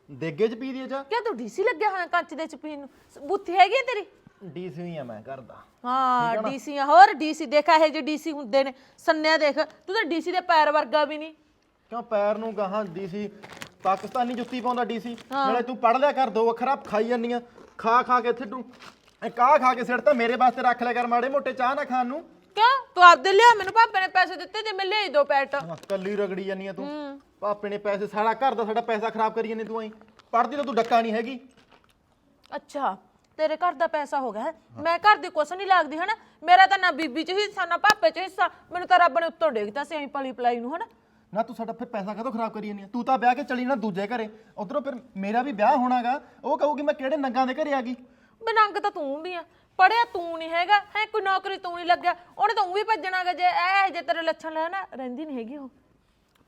Speaker 6: ਦੇਗੇ 'ਚ ਪੀ ਦੀ ਆ ਚਾਹ?
Speaker 7: ਕਿਆ ਤੂੰ ਡੀਸੀ ਲੱਗਿਆ ਹੋਇਆ ਕੰਚ ਦੇ ਚ ਪੀਣ ਨੂੰ? ਬੁੱਥੀ ਹੈਗੀ ਤੇਰੀ?
Speaker 6: ਡੀਸੀ ਆ ਮੈਂ ਕਰਦਾ
Speaker 7: ਹਾਂ ਡੀਸੀ ਹੋਰ ਡੀਸੀ ਦੇਖਾ ਇਹ ਜੇ ਡੀਸੀ ਹੁੰਦੇ ਨੇ। ਸੰਨਿਆ ਦੇਖ ਤੂੰ ਤਾਂ ਡੀਸੀ ਦੇ ਪੈਰ ਵਰਗਾ ਵੀ ਨਹੀਂ।
Speaker 6: ਕਿਉਂ ਪੈਰ ਨੂੰ ਗਾਹਾਂ ਡੀਸੀ ਪਾਕਿਸਤਾਨੀ ਜੁੱਤੀ ਪਾਉਂਦਾ ਡੀਸੀ ਨਾਲੇ ਤੂੰ ਪੜ ਲਿਆ ਕਰ ਦੋ ਅੱਖਰ ਖਾਈ ਜੰਨੀਆਂ ਖਾ ਖਾ ਕੇ ਇੱਥੇ ਤੂੰ ਇਹ ਕਾਹ ਖਾ ਕੇ ਸਿਰ ਤਾਂ ਮੇਰੇ ਵਾਸਤੇ ਰੱਖ ਲਿਆ ਕਰ ਮਾੜੇ ਮੋਟੇ ਚਾਹ ਨਾ ਖਾਣ ਨੂੰ।
Speaker 7: ਕਿਉਂ? ਤੂੰ ਆਪਦੇ ਲਿਆ ਮੈਨੂੰ ਪਾਪੇ ਨੇ ਪੈਸੇ ਦਿੱਤੇ ਤੇ ਮੈਂ ਲਿਆਈ ਦੋ ਪੈਟ।
Speaker 6: ਕੱਲੀ ਰਗੜੀ ਜਾਨੀ ਆ ਤੂੰ। ਪਾਪੇ ਨੇ ਪੈਸੇ ਸਾਰਾ ਘਰ ਦਾ ਸਾਡਾ ਪੈਸਾ ਖਰਾਬ ਕਰੀ ਜਾਂਦੀ ਤੂੰ ਐਂ। ਪੜਦੀ ਤਾਂ ਤੂੰ ਡੱਕਾ ਨਹੀਂ ਹੈਗੀ।
Speaker 7: ਅੱਛਾ। ਤੇਰੇ ਘਰ ਦਾ ਪੈਸਾ ਹੋ ਗਿਆ ਹੈ। ਮੈਂ ਘਰ ਦੀ ਕੁਛ ਨਹੀਂ ਲੱਗਦੀ ਹਨਾ? ਮੇਰਾ ਤਾਂ ਨਾ ਬੀਬੀ ਚ ਹਿੱਸਾ ਨਾ ਪਾਪੇ ਚ ਹਿੱਸਾ। ਮੈਨੂੰ ਤਾਂ ਰੱਬ ਨੇ ਉੱਤੋਂ ਡੇਗਦਾ ਸੀ ਐਂ ਪਲੀ ਪਲਾਈ ਨੂੰ ਹਨਾ?
Speaker 6: ਨਾ ਤੂੰ ਸਾਡਾ ਫਿਰ ਪੈਸਾ ਕਦੋਂ ਖਰਾਬ ਕਰੀ ਜਾਂਦੀ ਆ? ਤੂੰ ਤਾਂ ਵਿਆਹ ਕੇ ਚਲੀ ਨਾ ਦੂਜੇ ਘਰੇ। ਉਧਰੋਂ ਫਿਰ ਮੇਰਾ ਵੀ ਵਿਆਹ ਹੋਣਾਗਾ ਉਹ ਕਹੂਗੀ ਮੈਂ ਕਿਹੜੇ ਨੰਗਾਂ ਦੇ ਘਰੇ ਆ ਗਈ?
Speaker 7: ਬਨੰਗ ਤਾਂ ਤੂੰ ਵੀ ਆ। ਪੜਿਆ ਤੂੰ ਨਹੀਂ ਹੈਗਾ। ਹੈ ਕੋਈ ਨੌਕਰੀ ਤੂੰ ਨਹੀਂ ਲੱਗਿਆ। ਉਹਨੇ ਤਾਂ ਉਹ ਵੀ ਭੱਜਣਾਗਾ ਜੇ। ਇਹ ਜੇ ਤੇਰੇ ਲੱਛਣ ਲੈ ਨਾ ਰਹਿੰਦੀ ਨਹੀਂ ਹੈਗੀ ਉਹ।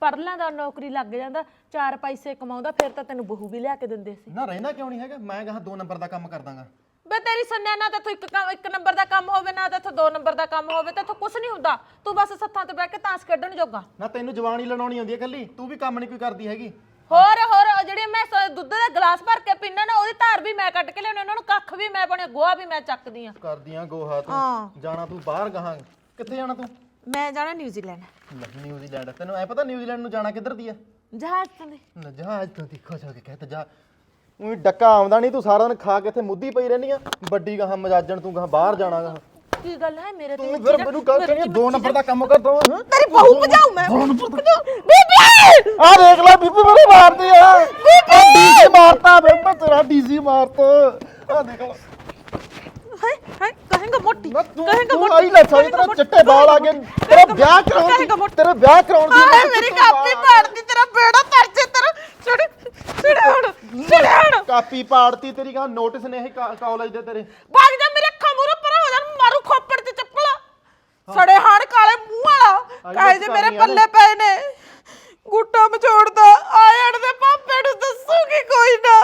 Speaker 7: ਪੜ ਲੈਂਦਾ ਨੌਕਰੀ ਲੱਗ ਜਾਂਦਾ ਚਾਰ ਪੈਸੇ ਕਮਾਉਂਦਾ ਫਿਰ ਤਾਂ ਤੈਨੂੰ ਬਹੂ ਵੀ ਲਿਆ ਕੇ ਦਿੰਦੇ ਸੀ।
Speaker 6: ਨਾ ਰਹਿਣਾ ਕਿਉਂ ਨਹੀਂ ਹੈਗਾ? ਮੈਂ ਕਹਾ ਦੋ ਨੰਬਰ ਦਾ ਕੰਮ ਕਰ ਦਾਂਗਾ
Speaker 7: ਬੇ ਤੇਰੀ ਸੰਨਿਆ ਨਾ ਤਾਂ ਤੂੰ ਇੱਕ ਕੰਮ ਇੱਕ ਨੰਬਰ ਦਾ ਕੰਮ ਹੋਵੇ ਨਾ ਤਾਂ ਦੋ ਨੰਬਰ ਦਾ ਕੰਮ ਹੋਵੇ ਤਾਂ ਇੱਥੋਂ ਕੁਝ ਨਹੀਂ ਹੁੰਦਾ। ਤੂੰ ਬਸ ਸੱਥਾਂ ਤੇ ਬਹਿ ਕੇ ਤਾਂਸ ਕੱਢਣ ਜੋਗਾ।
Speaker 6: ਨਾ ਤੈਨੂੰ ਜਵਾਨੀ ਲੜਾਉਣੀ ਆਉਂਦੀ ਹੈ ਕੱਲੀ ਤੂੰ ਵੀ ਕੰਮ ਨਹੀਂ ਕੋਈ ਕਰਦੀ ਹੈਗੀ।
Speaker 7: ਹੋਰ ਹੋਰ ਉਹ ਜਿਹੜੇ ਮੈਂ ਸ- ਦੁੱਧ ਦਾ ਗਲਾਸ ਭਰ ਕੇ ਪੀਣਾ ਨਾ ਉਹਦੀ ਧਾਰ ਵੀ ਮੈਂ ਕੱਢ ਕੇ ਲਿਆਉਣੀ ਉਹਨਾਂ ਨੂੰ ਕੱਖ ਵੀ ਮੈਂ ਬਣੇ ਗੋਹਾ ਵੀ ਮੈਂ ਚੱਕਦੀ ਆ
Speaker 6: ਕਰਦੀਆਂ ਗੋਹਾ ਤੂੰ।
Speaker 7: ਹਾਂ।
Speaker 6: ਜਾਣਾ ਤੂੰ ਬਾਹਰ ਗਾਹਾਂ। ਕਿੱਥੇ ਜਾਣਾ ਤੂੰ?
Speaker 7: ਮੈਂ ਜਾਣਾ ਨਿਊਜ਼ੀਲੈਂਡ
Speaker 6: ਲੈ, ਨਿਊਜ਼ੀਲੈਂਡ ਤੈਨੂੰ ਐ ਪਤਾ ਨਿਊਜ਼ੀਲੈਂਡ ਨੂੰ ਜਾਣਾ ਕਿੱਧਰ ਦੀ ਆ?
Speaker 7: ਜਹਾਜ਼ ਤੋਂ ਦੀ।
Speaker 6: ਲੈ, ਜਹਾਜ਼ ਤੋਂ ਦੇਖੋ ਜਾ ਕੇ ਕਹਤਾ ਜਾ। ਉਹੀ ਡੱਕਾ ਆਉਂਦਾ ਨਹੀਂ ਤੂੰ ਸਾਰਾ ਦਿਨ ਖਾ ਕੇ ਇੱਥੇ ਮੁੱਦੀ ਪਈ ਰਹਿੰਦੀ ਆ। ਵੱਡੀ ਗਾਹਾਂ ਮਜਾਜਣ ਤੂੰ ਗਾਹਾਂ ਬਾਹਰ ਜਾਣਾਗਾ
Speaker 7: ਕੀ ਗੱਲ ਹੈ ਮੇਰੇ ਤੇ
Speaker 6: ਤੂੰ? ਫਿਰ ਮੈਨੂੰ ਗੱਲ ਕਰੀ ਦੋ ਨੰਬਰ ਦਾ ਕੰਮ ਕਰ ਦੋ। ਹਾਂ
Speaker 7: ਤੇਰੀ ਬਹੂ ਭਜਾਉ ਮੈਂ। ਬੀਬੀ!
Speaker 6: ਆ ਦੇਖ ਲੈ ਬੀਬੀ ਮੇਰੇ ਮਾਰਦੀ ਆ। ਡੀਸੀ ਮਾਰਤਾ ਬੇਬੇ ਤੇਰਾ ਡੀਸੀ ਮਾਰਤਾ। ਆ ਦੇਖ ਲੈ। कहेगा मोटी कहेगा
Speaker 7: मोटी
Speaker 6: आई
Speaker 7: लसा
Speaker 6: तेरा चिट्टे बाल आ गए तेरा ब्याह
Speaker 7: कराऊं
Speaker 6: तेरा
Speaker 7: ब्याह
Speaker 6: कराऊं दी मेरी कापी
Speaker 7: पाड़ती तेरा बेड़ा तरचे तेरा ਛੜੇ ਛੜੇ ਹੁਣ ਛੜੇ ਹੁਣ।
Speaker 6: ਕਾਪੀ ਪਾੜਤੀ ਤੇਰੀ ਕਾ ਨੋਟਿਸ ਨੇ ਇਹ ਕਾਲਜ ਦੇ ਤੇਰੇ।
Speaker 7: ਭਾਗ ਜਾ ਮੇਰੇ ਅੱਖਾਂ ਮੂਰੇ ਪਰ ਹੋ ਜਾਣ ਮਾਰੂ ਖੋਪੜ ਤੇ ਚੱਪਲ। ਸੜੇ ਹਾਣ ਕਾਲੇ ਮੂੰਹ ਵਾਲਾ। ਕਾਹੇ ਦੇ ਮੇਰੇ ਪੱਲੇ ਪਏ ਨੇ ਗੁੱਟਾ ਮਚੋੜਦਾ ਆਇਣ ਦੇ ਪਾਪੇ ਨੂੰ ਦੱਸੂਗੀ ਕੋਈ ਨਾ।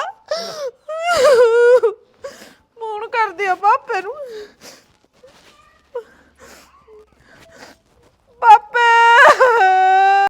Speaker 7: ਮੂੰਹ ਕਰਦੀ ਆ ਪਾਪੇ ਨੂੰ। ਪਾਪੇ